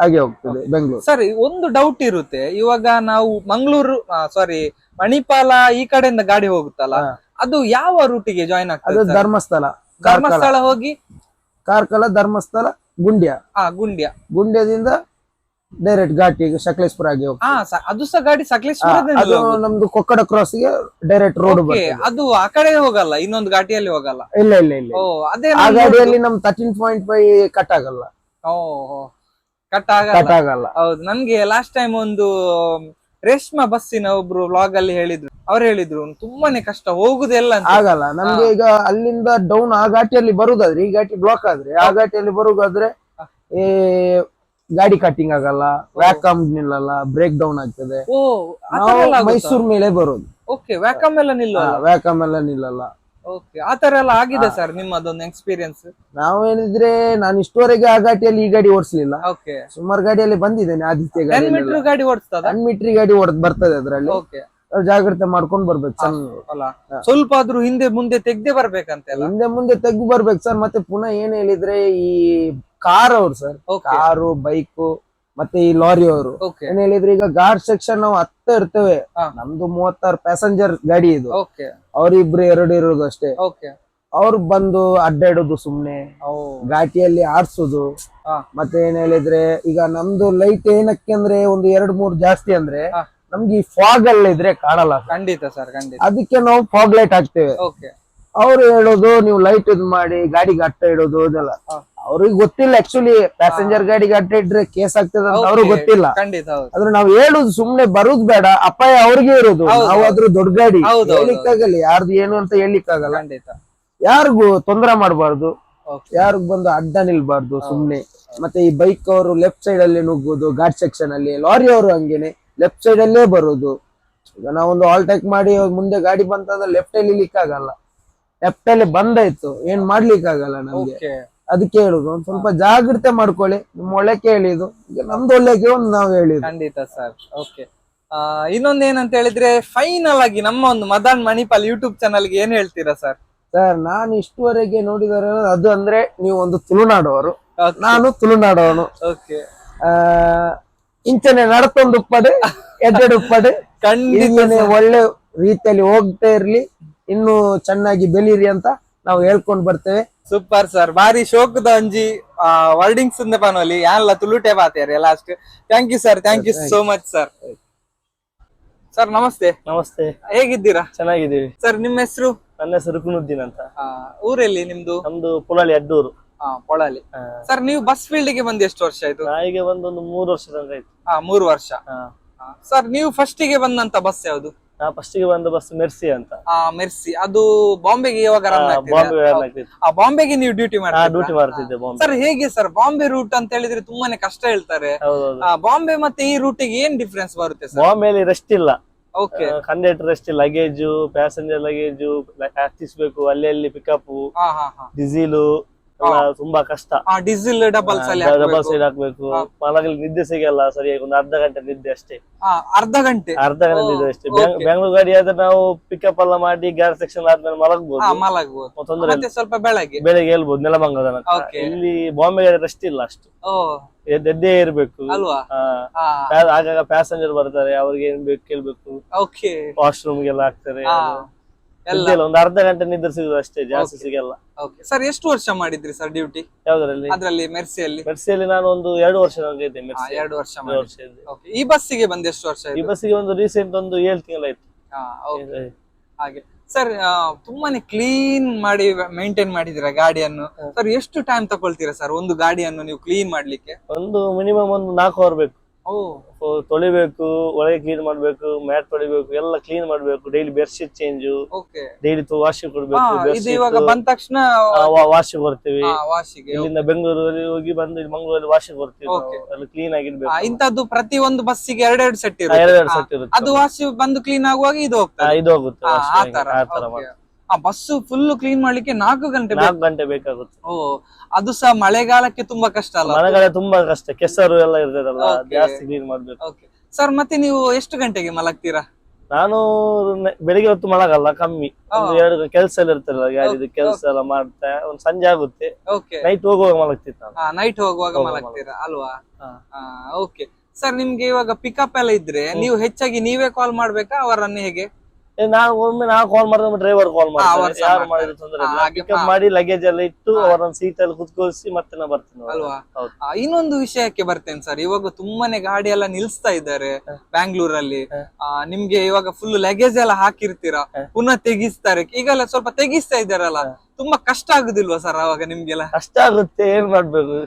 ಹಾಗೆ ಹೋಗ್ತದೆ ಬೆಂಗಳೂರು. ಸರಿ ಒಂದು ಡೌಟ್ ಇರುತ್ತೆ. ಇವಾಗ ನಾವು ಮಂಗಳೂರು ಸಾರಿ ಮಣಿಪಾಲ ಈ ಕಡೆಯಿಂದ ಗಾಡಿ ಹೋಗುತ್ತಲ್ಲ ಅದು ಯಾವ ರೂಟಿಗೆ ಜಾಯಿನ್ ಆಗ್ತದೆ? ಧರ್ಮಸ್ಥಳ ಧರ್ಮಸ್ಥಳ ಹೋಗಿ? ಕಾರ್ಕಳ ಧರ್ಮಸ್ಥಳ ಗುಂಡ್ಯ. ಆ ಗುಂಡ್ಯ. ಗುಂಡ್ಯದಿಂದ ಡೈರೆಕ್ಟ್ ಘಾಟಿ ಸಕಲೇಶ್ಪುರ ಆಗಿ ಹೋಗ್ತದೆ. ಹಾ ಸ- ಅದು ಸಹ ಗಾಡಿ ಆ, ನಮ್ದು ಕೊಕ್ಕಡ ಕ್ರಾಸ್ಗೆ ಡೈರೆಕ್ಟ್ ರೋಡ್ ಬರ್ತದೆ. ಅದು ಆ ಕಡೆ ಹೋಗಲ್ಲ ಇನ್ನೊಂದು ಘಾಟಿಯಲ್ಲಿ ಹೋಗಲ್ಲ. ಇಲ್ಲ ಇಲ್ಲ ಇಲ್ಲ ಓ ಅದೇ ಆ ಗಾಡಿಯಲ್ಲಿ ನಮ್ ತರ್ಟೀನ್ ಪಾಯಿಂಟ್ ಫೈವ್ ಕಟ್ ಆಗಲ್ಲ. ಓ ಕಟ್ ಆಗಲ್ಲ. ಕಟ್ ಆಗಲ್ಲ. ಹೌದು ನನ್ಗೆ ಲಾಸ್ಟ್ ಟೈಮ್ ಒಂದು ರೇಷ್ಮಾ ಬಸ್ಸಿನ ಒಬ್ರು ವ್ಲಾಗ್ ಅಲ್ಲಿ ಹೇಳಿದ್ರು. ಅವ್ರು ಹೇಳಿದ್ರು ತುಂಬಾನೇ ಕಷ್ಟ ಹೋಗುದೆಲ್ಲ ಅಂತ. ಆಗಲ್ಲ ನಮ್ಗೆ ಈಗ ಅಲ್ಲಿಂದ ಡೌನ್ ಆ ಘಾಟಿಯಲ್ಲಿ ಬರುದಾದ್ರೆ ಈ ಘಾಟಿ ಬ್ಲಾಕ್ ಆದ್ರೆ ಆ ಘಾಟಿಯಲ್ಲಿ ಬರುದಾದ್ರೆ ಈ ಗಾಡಿ ಕಟ್ಟಿಂಗ್ ಆಗಲ್ಲ ವ್ಯಾಕಮ್ ನಿಲ್ಲಲ್ಲ ಬ್ರೇಕ್ ಡೌನ್ ಆಗ್ತದೆ. ಓ ನಾವು ಮೈಸೂರ್ ಮೇಲೆ ಬರೋದು. ಓಕೆ ವ್ಯಾಕಮ್ ಎಲ್ಲ ನಿಲ್ಲು ವ್ಯಾಕಮ್ ಎಲ್ಲ ನಿಲ್ಲಲ್ಲ. ಓಕೆ ಆತರ ಎಲ್ಲ ಆಗಿದೆ ಸರ್ ನಿಮ್ಮದೊಂದು ಎಕ್ಸ್ಪೀರಿಯನ್ಸ್ ನಾವು ಹೇಳಿದ್ರೆ ನಾನು ಇಷ್ಟುವರೆಗೆ ಆ ಗಾಡಿಯಲ್ಲಿ ಈ ಗಾಡಿ ಓಡಿಸ್ಲಿಲ್ಲ. ಓಕೆ ಸುಮಾರು ಗಾಡಿಯಲ್ಲಿ ಬಂದಿದ್ದೇನೆ ಆದಿತ್ಯ ಟೆನ್ ಗಾಡಿ ಮೀಟರ್ ಗಾಡಿ ಓಡಿಸ್ತದ? ಮೀಟರ್ ಗಾಡಿ ಹೊಡೆದ್ ಬರ್ತದೆ ಅದ್ರಲ್ಲಿ. ಓಕೆ ನಾವು ಜಾಗ್ರತೆ ಮಾಡ್ಕೊಂಡ್ ಬರ್ಬೇಕು ಸರ್ ಅಲ್ಲ ಸ್ವಲ್ಪ ಆದ್ರೂ ಹಿಂದೆ ಮುಂದೆ ತೆಗ್ದೆ ಬರ್ಬೇಕಂತೆಲ್ಲ ಹಿಂದೆ ಮುಂದೆ ತೆಗ್ದು ಬರ್ಬೇಕು ಸರ್ ಮತ್ತೆ ಪುನಃ ಏನ್ ಹೇಳಿದ್ರೆ ಈ ಕಾರ್ ಅವ್ರು ಸರ್ ಕಾರು ಬೈಕು ಮತ್ತೆ ಈ ಲಾರಿ ಅವರು. ಏನ್ ಹೇಳಿದ್ರೆ ಈಗ ಗಾರ್ಡ್ ಸೆಕ್ಷನ್ ನಾವು ಹತ್ತ ಇರ್ತೇವೆ. ನಮ್ದು ಮೂವತ್ತಾರು ಪ್ಯಾಸೆಂಜರ್ ಗಾಡಿ ಇದು. ಅವ್ರಿಬ್ರು ಎರಡು ಇರೋದು ಅಷ್ಟೇ. ಅವ್ರು ಬಂದು ಅಡ್ಡಾಡೋದು ಸುಮ್ನೆ. ಘಾಟಿಯಲ್ಲಿ ಆಡ್ಸೋದು. ಮತ್ತೆ ಏನ್ ಹೇಳಿದ್ರೆ ಈಗ ನಮ್ದು ಲೈಟ್ ಏನಕ್ಕೆ ಅಂದ್ರೆ ಒಂದು ಎರಡು ಮೂರು ಜಾಸ್ತಿ ಅಂದ್ರೆ. ನಮ್ಗೆ ಈ ಫಾಗ್ ಅಲ್ಲಿ ಇದ್ರೆ ಕಾಣಲ್ಲ ಖಂಡಿತ ಸರ್ ಖಂಡಿತ. ಅದಕ್ಕೆ ನಾವು ಫಾಗ್ ಲೈಟ್ ಹಾಕ್ತೇವೆ. ಅವ್ರು ಹೇಳೋದು ನೀವು ಲೈಟ್ ಇದ್ ಮಾಡಿ ಗಾಡಿಗೆ ಅಡ್ಡ ಇಡೋದು ಅದೆಲ್ಲ. ಅವ್ರಿಗೆ ಗೊತ್ತಿಲ್ಲ ಆಕ್ಚುಲಿ ಪ್ಯಾಸೆಂಜರ್ ಗಾಡಿಗೆ ಅಡ್ಡ ಇಟ್ರೆ ಕೇಸ್ ಆಗ್ತದೆ ಅಂತ ಅವ್ರಿಗೆ ಗೊತ್ತಿಲ್ಲ. ಖಂಡಿತ ಹೌದು. ಆದ್ರೆ ನಾವು ಹೇಳುದು ಸುಮ್ನೆ ಬರುದು ಬೇಡ ಅಪಾಯ ಅವ್ರಿಗೆ ಇರೋದು. ನಾವು ಅದ್ರ ದೊಡ್ಡ ಗಾಡಿ ಹೌದು, ಹೌದು. ಹೇಳಿಕ್ಕಾಗಲ್ಲ ಯಾರ್ದು ಏನು ಅಂತ ಹೇಳಿಕ್ಕಾಗಲ್ಲ ಖಂಡಿತ. ಯಾರಿಗೂ ತೊಂದರೆ ಮಾಡಬಾರ್ದು. ಯಾರಿಗ್ ಬಂದು ಅಡ್ಡ ನಿಲ್ಬಾರ್ದು ಸುಮ್ನೆ. ಮತ್ತೆ ಈ ಬೈಕ್ ಅವರು ಲೆಫ್ಟ್ ಸೈಡ್ ಅಲ್ಲಿ ನುಗ್ಗೋದು ಘಾಟ್ ಸೆಕ್ಷನ್ ಅಲ್ಲಿ ಲಾರಿ ಅವರು ಹಂಗೇನೆ ಲೆಫ್ಟ್ ಸೈಡ್ ಅಲ್ಲೇ ಬರೋದು. ಈಗ ನಾವೊಂದು ಆಲ್ಟೆಕ್ ಮಾಡಿ ಮುಂದೆ ಗಾಡಿ ಬಂತಂದ್ರೆ ಲೆಫ್ಟ್ ಅಲ್ಲಿ ಇಲಿಕ್ಕಾಗಲ್ಲ ಲೆಫ್ಟ್ ಅಲ್ಲಿ ಬಂದಾಯ್ತು ಏನ್ ಮಾಡ್ಲಿಕ್ಕಾಗಲ್ಲ ನಮ್ಗೆ. ಓಕೆ ಅದಕ್ಕೆ ಹೇಳುದು ಒಂದ್ ಸ್ವಲ್ಪ ಜಾಗ್ರತೆ ಮಾಡ್ಕೊಳ್ಳಿ. ನಿಮ್ ಒಳ್ಳೆ ಹೇಳಿದು ಈಗ ನಮ್ದು ಒಳ್ಳೆಗೆ ಒಂದು ನಾವು ಹೇಳಿದ್ದು. ಖಂಡಿತ ಸರ್. ಓಕೆ ಇನ್ನೊಂದ್ ಏನಂತ ಹೇಳಿದ್ರೆ ಫೈನಲ್ ಆಗಿ ನಮ್ಮ ಒಂದು ಮದನ್ ಮಣಿಪಾಲ್ ಯೂಟ್ಯೂಬ್ ಚಾನಲ್ಗೆ ಏನ್ ಹೇಳ್ತೀರಾ ಸರ್? ಸರ್ ನಾನು ಇಷ್ಟುವರೆಗೆ ನೋಡಿದರೆ ಅದು ಅಂದ್ರೆ ನೀವು ಒಂದು ತುಳುನಾಡವರು. ನಾನು ತುಳುನಾಡವನು. ಓಕೆ ಆ ಇಂಚನೆ ನಡತೊಂದು ಉಪ್ಪಡೆ ಎಡ್ಡೆಡು ಉಪ್ಪಡೆ ಖಂಡಿತ ಒಳ್ಳೆ ರೀತಿಯಲ್ಲಿ ಹೋಗ್ತಾ ಇರ್ಲಿ. ಇನ್ನು ಚೆನ್ನಾಗಿ ಬೆಳೀರಿ ಅಂತ ನಾವು ಹೇಳ್ಕೊಂಡ್ ಬರ್ತೇವೆ. ಸೂಪರ್ ಸರ್ ಬಾರಿ ಶೋಕದ ಒಂಜಿ ವರ್ಡಿಂಗ್ಸ್ ಇಂದ ಪನೋಲಿ ಯಾನ್ಲ ತುಳುಟೆ ಬಾತಿಯಾರ last thank you sir thank you so much sir sir ನಮಸ್ತೆ. ನಮಸ್ತೆ. ಹೇಗಿದ್ದೀರಾ? ಚೆನ್ನಾಗಿದ್ದೀವಿ. ಸರ್ ನಿಮ್ಮ ಹೆಸರು? ನನ್ನ ಹೆಸರು ಕುನುದ್ದೀನ್ ಅಂತ. ಊರಲ್ಲಿ ನಿಮ್ದು? ನಮ್ದು ಪುಳಾಳಿ ಅಡ್ಡೂರು. ಆ, ಪೊಳಲಿ. ಸರ್ ನೀವು ಬಸ್ ಫೀಲ್ಡ್ಗೆ ಬಂದ್ ಎಷ್ಟು ವರ್ಷ ಆಯ್ತು? ನಾಯಿಗೆ ಬಂದೊಂದು ಮೂರು ವರ್ಷ ತನಕ ಆಯ್ತು. ಆ, ಮೂರು ವರ್ಷ. ಹಾ. ಸರ್ ನೀವು ಫಸ್ಟ್ಗೆ ಬಂದಂತ ಬಸ್ ಯಾವುದು? ಫಸ್ಟಿಗೆ ಬಂದ ಬಸ್ ಮೆರ್ಸಿ ಅಂತ. ಆ ಮೆರ್ಸಿ. ಅದು ಬಾಂಬೆಗೆ ಯಾವಾಗ ಬಾಂಬೆಗೆ ನೀವು ಡ್ಯೂಟಿ ಡ್ಯೂಟಿ ಮಾಡ್ತಿದ್ದೆ ಸರ್ ಹೇಗೆ ಸರ್? ಬಾಂಬೆ ರೂಟ್ ಅಂತ ಹೇಳಿದ್ರೆ ತುಂಬಾನೇ ಕಷ್ಟ ಹೇಳ್ತಾರೆ. ಬಾಂಬೆ ಮತ್ತೆ ಈ ರೂಟಿಗೆ ಏನ್ ಡಿಫ್ರೆನ್ಸ್ ಬರುತ್ತೆ ಸರ್? ಬಾಂಬೆಲಿ ರೆಸ್ಟ್ ಇಲ್ಲ. Okay conductor rest luggage passenger luggage ಹತ್ತಿಸ್ಬೇಕು ಅಲ್ಲಿ ಅಲ್ಲಿ ಪಿಕಪ್ ಡಿಸೀಲು ತುಂಬಾ ಕಷ್ಟ. ಡೀಸೆಲ್ ಡಬಲ್ಸ್ ಅಲ್ಲಿ ಡಬಲ್ ಹಾಕ್ಬೇಕು. ಸೈಡ್ ಹಾಕ್ಬೇಕು. ಮಲಗಲಿ ನಿದ್ದೆ ಸಿಗಲ್ಲ ಸರಿಯಾಗಿ ಒಂದು ಅರ್ಧ ಗಂಟೆ ನಿದ್ದೆ ಅಷ್ಟೇ. ಅರ್ಧ ಗಂಟೆ. ಅರ್ಧ ಗಂಟೆ ನಿದ್ದೆ ಅಷ್ಟೇ. ಬೆಂಗಳೂರು ಗಾಡಿ ಆದ್ರೆ ನಾವು ಪಿಕಪ್ ಎಲ್ಲ ಮಾಡಿ ಗಾರ್ ಸೆಕ್ಷನ್ ಆದ್ಮೇಲೆ ಮಲಗಬಹುದು ತೊಂದ್ರೆ ಸ್ವಲ್ಪ ಬೆಳಗ್ಗೆ. ಬೆಳಗ್ಗೆ ಹೇಳ್ಬಹುದು ನೆಲಮಂಗಲ ತನಕ. ಇಲ್ಲಿ ಬಾಂಬೆ ಗಾಡಿ ರೆಸ್ಟ್ ಇಲ್ಲ ಅಷ್ಟು. ಎದ್ದ್- ಇರ್ಬೇಕು. ಅಲ್ವಾ? ಆಗಾಗ ಪ್ಯಾಸೆಂಜರ್ ಬರ್ತಾರೆ ಅವ್ರಿಗೆ ಏನ್ ಬೇಕು ಕೇಳ್ಬೇಕು. ವಾಶ್ರೂಮ್ಗೆಲ್ಲ ವಾಶ್ರೂಮ್ ಗೆಲ್ಲ ಹಾಕ್ತಾರೆ. ಎಲ್ಲ. ಒಂದು ಅರ್ಧ ಗಂಟೆ ನಿದ್ರೆ ಸಿಗುದು ಅಷ್ಟೇ ಜಾಸ್ತಿ ಸಿಗಲ್ಲ. ಸರ್ ಎಷ್ಟು ವರ್ಷ ಮಾಡಿದ್ರಿ ಸರ್ ಡ್ಯೂಟಿ ಯಾವ್ದ್ರಲ್ಲಿ? ಅದ್ರಲ್ಲಿ ಮೆರ್ಸಿಯಲ್ಲಿ ಮೆರ್ಸಿಯಲ್ಲಿ ನಾನು ಒಂದು ಎರಡು ವರ್ಷ ನನಗೆ ಇದ್ದೆ ಎರಡು ವರ್ಷ ಇದ್ದೆ ಈ ಬಸ್ಸಿಗೆ ಬಂದು ಎಷ್ಟು ವರ್ಷ ಈ ಬಸ್ಸಿಗೆ ಒಂದು ರೀಸೆಂಟ್ ಒಂದು ಏಳು ತಿಂಗಳಾಯ್ತು. ಹಾಗೆ. ಸರ್ ತುಂಬಾನೇ ಕ್ಲೀನ್ ಮಾಡಿ ಮೇಂಟೈನ್ ಮಾಡಿದೀರಾ ಗಾಡಿಯನ್ನು? ಸರ್ ಎಷ್ಟು ಟೈಮ್ ತಗೊಳ್ತೀರಾ ಸರ್ ಒಂದು ಗಾಡಿಯನ್ನು ನೀವು ಕ್ಲೀನ್ ಮಾಡ್ಲಿಕ್ಕೆ? ಒಂದು ಮಿನಿಮಮ್ ಒಂದು ನಾಲ್ಕು ಅವರ್ ಬೇಕು. ಸೊ, ತೊಳಿಬೇಕು ಒಳಗೆ ಕ್ಲೀನ್ ಮಾಡ್ಬೇಕು ಮ್ಯಾಟ್ ತೊಳಿಬೇಕು ಎಲ್ಲ ಕ್ಲೀನ್ ಮಾಡ್ಬೇಕು daily bedsheet change daily wash ಕೊಡ್ಬೇಕು ಇವಾಗ ಬಂದ ತಕ್ಷಣ ವಾಶ್ ಬರ್ತೀವಿ. ಇಲ್ಲಿಂದ ಬೆಂಗಳೂರಲ್ಲಿ ಹೋಗಿ ಬಂದು ಮಂಗಳೂರಲ್ಲಿ ವಾಶ್ ಬರ್ತೀವಿ ಅಲ್ಲಿ ಕ್ಲೀನ್ ಆಗಿರ್ಬೇಕು ಇಂತದ್ದು ಪ್ರತಿ ಒಂದು ಬಸ್ಸಿಗೆ ಎರಡೆರಡು ಸೆಟ್ ಇರುತ್ತೆ. ಎರಡೆರಡು ಸೆಟ್ ಇರುತ್ತೆ. ಅದು ವಾಶ್ ಬಂದು ಕ್ಲೀನ್ ಆಗುವಾಗ ಇದು ಹೋಗ್ತದೆ. ಇದು ಹೋಗುತ್ತೆ ಆ ತರ. ಆ ಬಸ್ಸು ಫುಲ್ ಕ್ಲೀನ್ ಮಾಡ್ಲಿಕ್ಕೆ ನಾಲ್ಕು ಗಂಟೆ ಬೇಕು. ನಾಲ್ಕು ಗಂಟೆ ಬೇಕಾಗುತ್ತೆ. ಓ ಅದು ಸಹ ಮಳೆಗಾಲಕ್ಕೆ ತುಂಬಾ ಕಷ್ಟ ಅಲ್ಲ? ಮಳೆಗಾಲ ತುಂಬಾ ಕಷ್ಟ ಕೆಸರು ಎಲ್ಲ ಇರ್ತದಲ್ಲ Okay. ಜಾಸ್ತಿ ಕ್ಲೀನ್ ಮಾಡ್ಬೇಕು. ಓಕೆ ಸರ್ ಮತ್ತೆ ನೀವು ಎಷ್ಟು ಗಂಟೆಗೆ ಮಲಗ್ತೀರಾ? ನಾನು ನೆ- ಬೆಳಿಗ್ಗೆ ಹೊತ್ತು ಮಲಗಲ್ಲ ಕಮ್ಮಿ. ಒಂದು. ಎರಡು ಕೆಲಸ ಎಲ್ಲ ಇರ್ತಲ್ಲ ಗಾಡಿದು ಕೆಲಸ ಎಲ್ಲ ಮಾಡ್ತಾ ಒಂದು ಸಂಜೆ ಆಗುತ್ತೆ. ಓಕೆ ನೈಟ್ ಹೋಗುವಾಗ ಮಲಗ್ತಿತ್ತು ನಾನು. ನೈಟ್ ಹೋಗುವಾಗ ಹೋಗುವಾಗ ಮಲಗ್ತೀರಾ? ಅಲ್ವಾ? ಹಾ. ಓಕೆ ಸರ್ ನಿಮ್ಗೆ ಇವಾಗ ಪಿಕಪ್ ಎಲ್ಲ ಇದ್ರೆ ನೀವು ಹೆಚ್ಚಾಗಿ ನೀವೇ ಕಾಲ್ ಮಾಡ್ಬೇಕಾ ಅವರನ್ನು ಹೇಗೆ? ನಾನು ಒಮ್ಮೆ ನಾವು ಕಾಲ್ ಮಾಡಿದ್ರೆ ಡ್ರೈವರ್ ಕಾಲ್ ಮಾಡ್ತಾರೆ. ಸಹ ಯಾರು ಮಾಡಿದ್ರು ತೊಂದ್ರೆ ಇಲ್ಲ. ಪಿಕಪ್ ಮಾಡಿ ಲಗೇಜ್ ಎಲ್ಲ ಇಟ್ಟು ಅವರನ್ನ ಸೀಟ್ ಅಲ್ಲಿ ಕುತ್ಕೊಳಿಸಿ ಮತ್ತೆ ನಾ ಬರ್ತೇನೆ ಅಲ್ವಾ? ಇನ್ನೊಂದು ವಿಷಯಕ್ಕೆ ಬರ್ತೇನೆ ಸರ್. ಇವಾಗ ತುಂಬಾನೇ ಗಾಡಿ ಎಲ್ಲ ನಿಲ್ಸ್ತಾ ಇದ್ದಾರೆ ಬ್ಯಾಂಗ್ಳೂರಲ್ಲಿ. ನಿಮ್ಗೆ ಇವಾಗ ಫುಲ್ ಲಗೇಜ್ ಎಲ್ಲ ಹಾಕಿರ್ತೀರಾ? ಪುನಃ ತೆಗಿಸ್ತಾರೆ. ಈಗೆಲ್ಲ ಸ್ವಲ್ಪ ತೆಗಿಸ್ತಾ ಇದ್ದಾರಲ್ಲ. ತುಂಬಾ ಕಷ್ಟ ಆಗುದಿಲ್ವಾ ಸರ್ ಅವಾಗ ನಿಮ್ಗೆಲ್ಲ? ಕಷ್ಟ ಆಗುತ್ತೆ ಏನ್ ಮಾಡ್ಬೇಕು?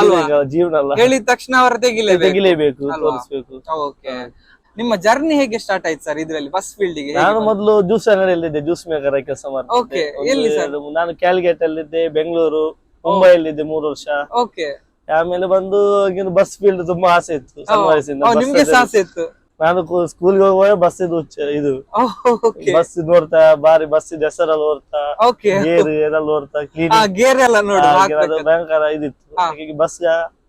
ಅಲ್ವಾ? ಜೀವನ ಅಲ್ಲ. ಹೇಳಿದ ತಕ್ಷಣ ಅವರ ತೆಗಿಲೇಬೇಕು. ತೆಗಿಲೇಬೇಕು? ತೋರಿಸ್ಬೇಕು. ಓಕೆ. ನಿಮ್ಮ ಜರ್ನಿ ಹೇಗೆ ಸ್ಟಾರ್ಟ್ ಆಯ್ತು ಸರ್ ಇದರಲ್ಲಿ? ಬಸ್ ಫೀಲ್ಡ್ಗೆ ನಾನು ಮೊದಲು ಜ್ಯೂಸ್ ಅಂಗಡಿಯಲ್ಲಿ ಇದ್ದೆ ಜ್ಯೂಸ್ ಮೇಕರ್ ಕೆಲಸ ಮಾಡ್ತೀನಿ ಓಕೆ ಎಲ್ಲಿ ಒಂದು ನಾನು ಕ್ಯಾಲ್ಗೇಟ್ ಅಲ್ಲಿ ಇದ್ದೆ ಬೆಂಗಳೂರು ಮುಂಬೈಯಲ್ಲಿದ್ದೆ ಮೂರು ವರ್ಷ. ಓಕೆ ಆಮೇಲೆ ಬಂದು ಬಸ್ ಫೀಲ್ಡ್ ತುಂಬಾ ಆಸೆ ಇತ್ತು ಸಣ್ಣ ವಯಸ್ಸಿಂದ. bus ನಿಮ್ಗೆ ಅಲ್ಲಿ- ಇತ್ತು? ನಾನು ಸ್ಕೂಲ್ಗೆ ಹೋಗುವಾಗ ಬಸ್ ಇದು ಹುಚ್ಚ ಇದು. ಓಕೆ ಬಸ್ ನೋಡ್ತಾ ಬಾರಿ ಬಸ್ ಇದು ಹೆಸರಲ್ಲಿ ಓಡ್ತಾ ಓಕೆ ಗೇರ್ ಎಲ್ಲ ಓಡ್ತಾ ಕ್ಲೀನ್ ಆ ಗೇರ್ ಎಲ್ಲ ನೋಡಿ ಭಯಂಕರ ಇದಿತ್ತು. ಹಾಗಾಗಿ ಬಸ್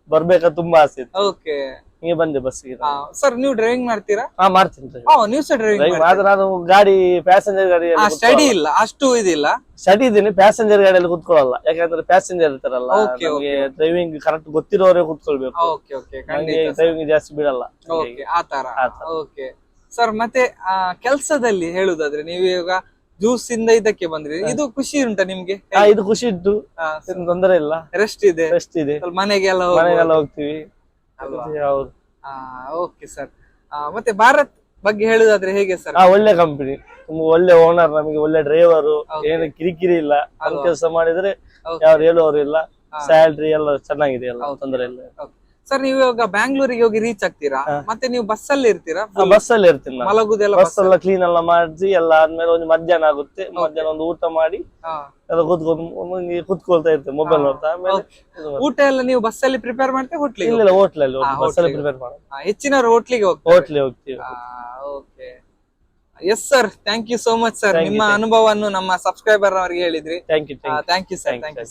ಬರ್ಬೇಕಾದ್ರೆ ತುಂಬಾ ಆಸೆ ಇತ್ತು. ಓಕೆ ಹಿಂಗೆ ಬಂದೆ ಬಸ್ಗೆ ಸರ್ ನೀವು ಡ್ರೈವಿಂಗ್ ಮಾಡ್ತೀರಾ? ಹಾ ಮಾಡ್ತೀನಿ drive. ಓ ನೀವು ಸಹ ಡ್ರೈವಿಂಗ್ Drive ಆದ್ರೆ ನಾನು ಗಾಡಿ ಪ್ಯಾಸೆಂಜರ್ ಗಾಡಿ ಸ್ಟಡಿ ಇಲ್ಲ ಅಷ್ಟು ಇದಿಲ್ಲ ಸ್ಟಡಿ ಇದ್ದೀನಿ ಪ್ಯಾಸೆಂಜರ್ ಗಾಡಿಯಲ್ಲಿ ಕುತ್ಕೊಳ್ಳಲ್ಲ. ಯಾಕಂದ್ರೆ ಪ್ಯಾಸೆಂಜರ್ ಇರ್ತಾರಲ್ಲ Okay, ನಮಗೆ ಡ್ರೈವಿಂಗ್ ಕರೆಕ್ಟ್ ಗೊತ್ತಿರೋರೇ ಕುತ್ಕೊಳ್ಬೇಕು. ಓಕೆ ಓಕೆ ನಂಗೆ ಖಂಡಿತ ಡ್ರೈವಿಂಗ್ ಜಾಸ್ತಿ ಬಿಡಲ್ಲ. ಓಕೆ ಆ ತರ ಆ ತರ. ಓಕೆ ಸರ್ ಮತ್ತೆ ಆ ಕೆಲಸದಲ್ಲಿ ಹೇಳುದಾದ್ರೆ ನೀವು ಇವಾಗ ಜ್ಯೂಸ್ ಇಂದ ಇದಕ್ಕೆ ಬಂದ್ರಿ. ಇದು ಖುಷಿ ಉಂಟಾ ನಿಮ್ಗೆ? ಹಾ ಇದು ಖುಷಿ ಇದ್ದು. ಏನು ತೊಂದರೆ ಇಲ್ಲ. ರೆಸ್ಟ್ ಇದೆ. ರೆಸ್ಟ್ ಇದೆ. ಸ್ವಲ್ಪ ಮನೆಗೆಲ್ಲ ಮನೆಗೆಲ್ಲ ಹೋಗ್ತೀವಿ. ಅಲ್ವಾ? ಹೌದು ಓಕೆ ಸರ್ ಮತ್ತೆ ಭಾರತ್ ಬಗ್ಗೆ ಹೇಳುದಾದ್ರೆ ಹೇಗೆ ಸರ್ ಹಾ ಒಳ್ಳೆ ಕಂಪನಿ ತುಂಬಾ ಒಳ್ಳೆ ಓನರ್ ನಮಗೆ ಒಳ್ಳೆ ಡ್ರೈವರ್. ಏನು ಕಿರಿಕಿರಿ ಇಲ್ಲ. ಕೆಲಸ ಮಾಡಿದ್ರೆ ಯಾರು ಹೇಳುವವರು ಇಲ್ಲ. ಸ್ಯಾಲ್ರಿ ಎಲ್ಲ ಚೆನ್ನಾಗಿದೆ ಎಲ್ಲ. ತೊಂದರೆ ಇಲ್ಲ. ಸರ್ ನೀವು ಇವಾಗ ಬ್ಯಾಂಗ್ಳೂರಿಗೆ ಹೋಗಿ ರೀಚ್ ಆಗ್ತೀರಾ? ಮತ್ತೆ ನೀವು ಬಸ್ ಅಲ್ಲಿ ಇರ್ತೀರಾ? ಬಸ್ ಅಲ್ಲಿ ಇರ್ತೀನಿ ನಾನು. ಮಲಗುದೆಲ್ಲ ಬಸ್ ಎಲ್ಲ ಕ್ಲೀನ್ ಎಲ್ಲ ಮಾಡಿಸಿ ಎಲ್ಲ ಆದ್ಮೇಲೆ ಒಂದು ಮಧ್ಯಾಹ್ನ ಆಗುತ್ತೆ. ಮಧ್ಯಾಹ್ನ ಒಂದು ಊಟ ಮಾಡಿ ಎಲ್ಲ ಕೂತ್ಕೊಂಡು ಒಂದೊಂದು ಕೂತ್ಕೊಳ್ತಾ ಇರ್ತೇವೆ ಮೊಬೈಲ್ ನೋಡ್ತಾ. ಆಮೇಲೆ ಇದು ಮಾಡ್ತೀನಿ. ಊಟ ಎಲ್ಲ ನೀವು ಬಸ್ ಅಲ್ಲಿ ಪ್ರಿಪೇರ್ ಮಾಡ್ತೀರಾ ಹೋಟ್ಲಿಗೆ ಇಲ್ಲ ಇಲ್ಲ ಹೋಟ್ಲಲ್ಲಿ ಹಾ, ಬಸ್ ಅಲ್ಲಿ hotel ಗೆ. ಪ್ರಿಪೇರ್ ಮಾಡೋದು. ಹೆಚ್ಚಿನವರು ಹೋಟ್ಲಿಗೆ ಹೋಗ್ತಾರೆ. ಹೋಟ್ಲಿಗೆ ಹೋಗ್ತೀವಿ. Okay yes sir thank you so much sir Thank you, ನಿಮ್ಮ thank you. ಅನುಭವವನ್ನು ನಮ್ಮ ಸಬ್ಸ್ಕ್ರೈಬರ್ ಅವರಿಗೆ ಹೇಳಿದ್ರಿ. Thank you thank you thank you sir thank you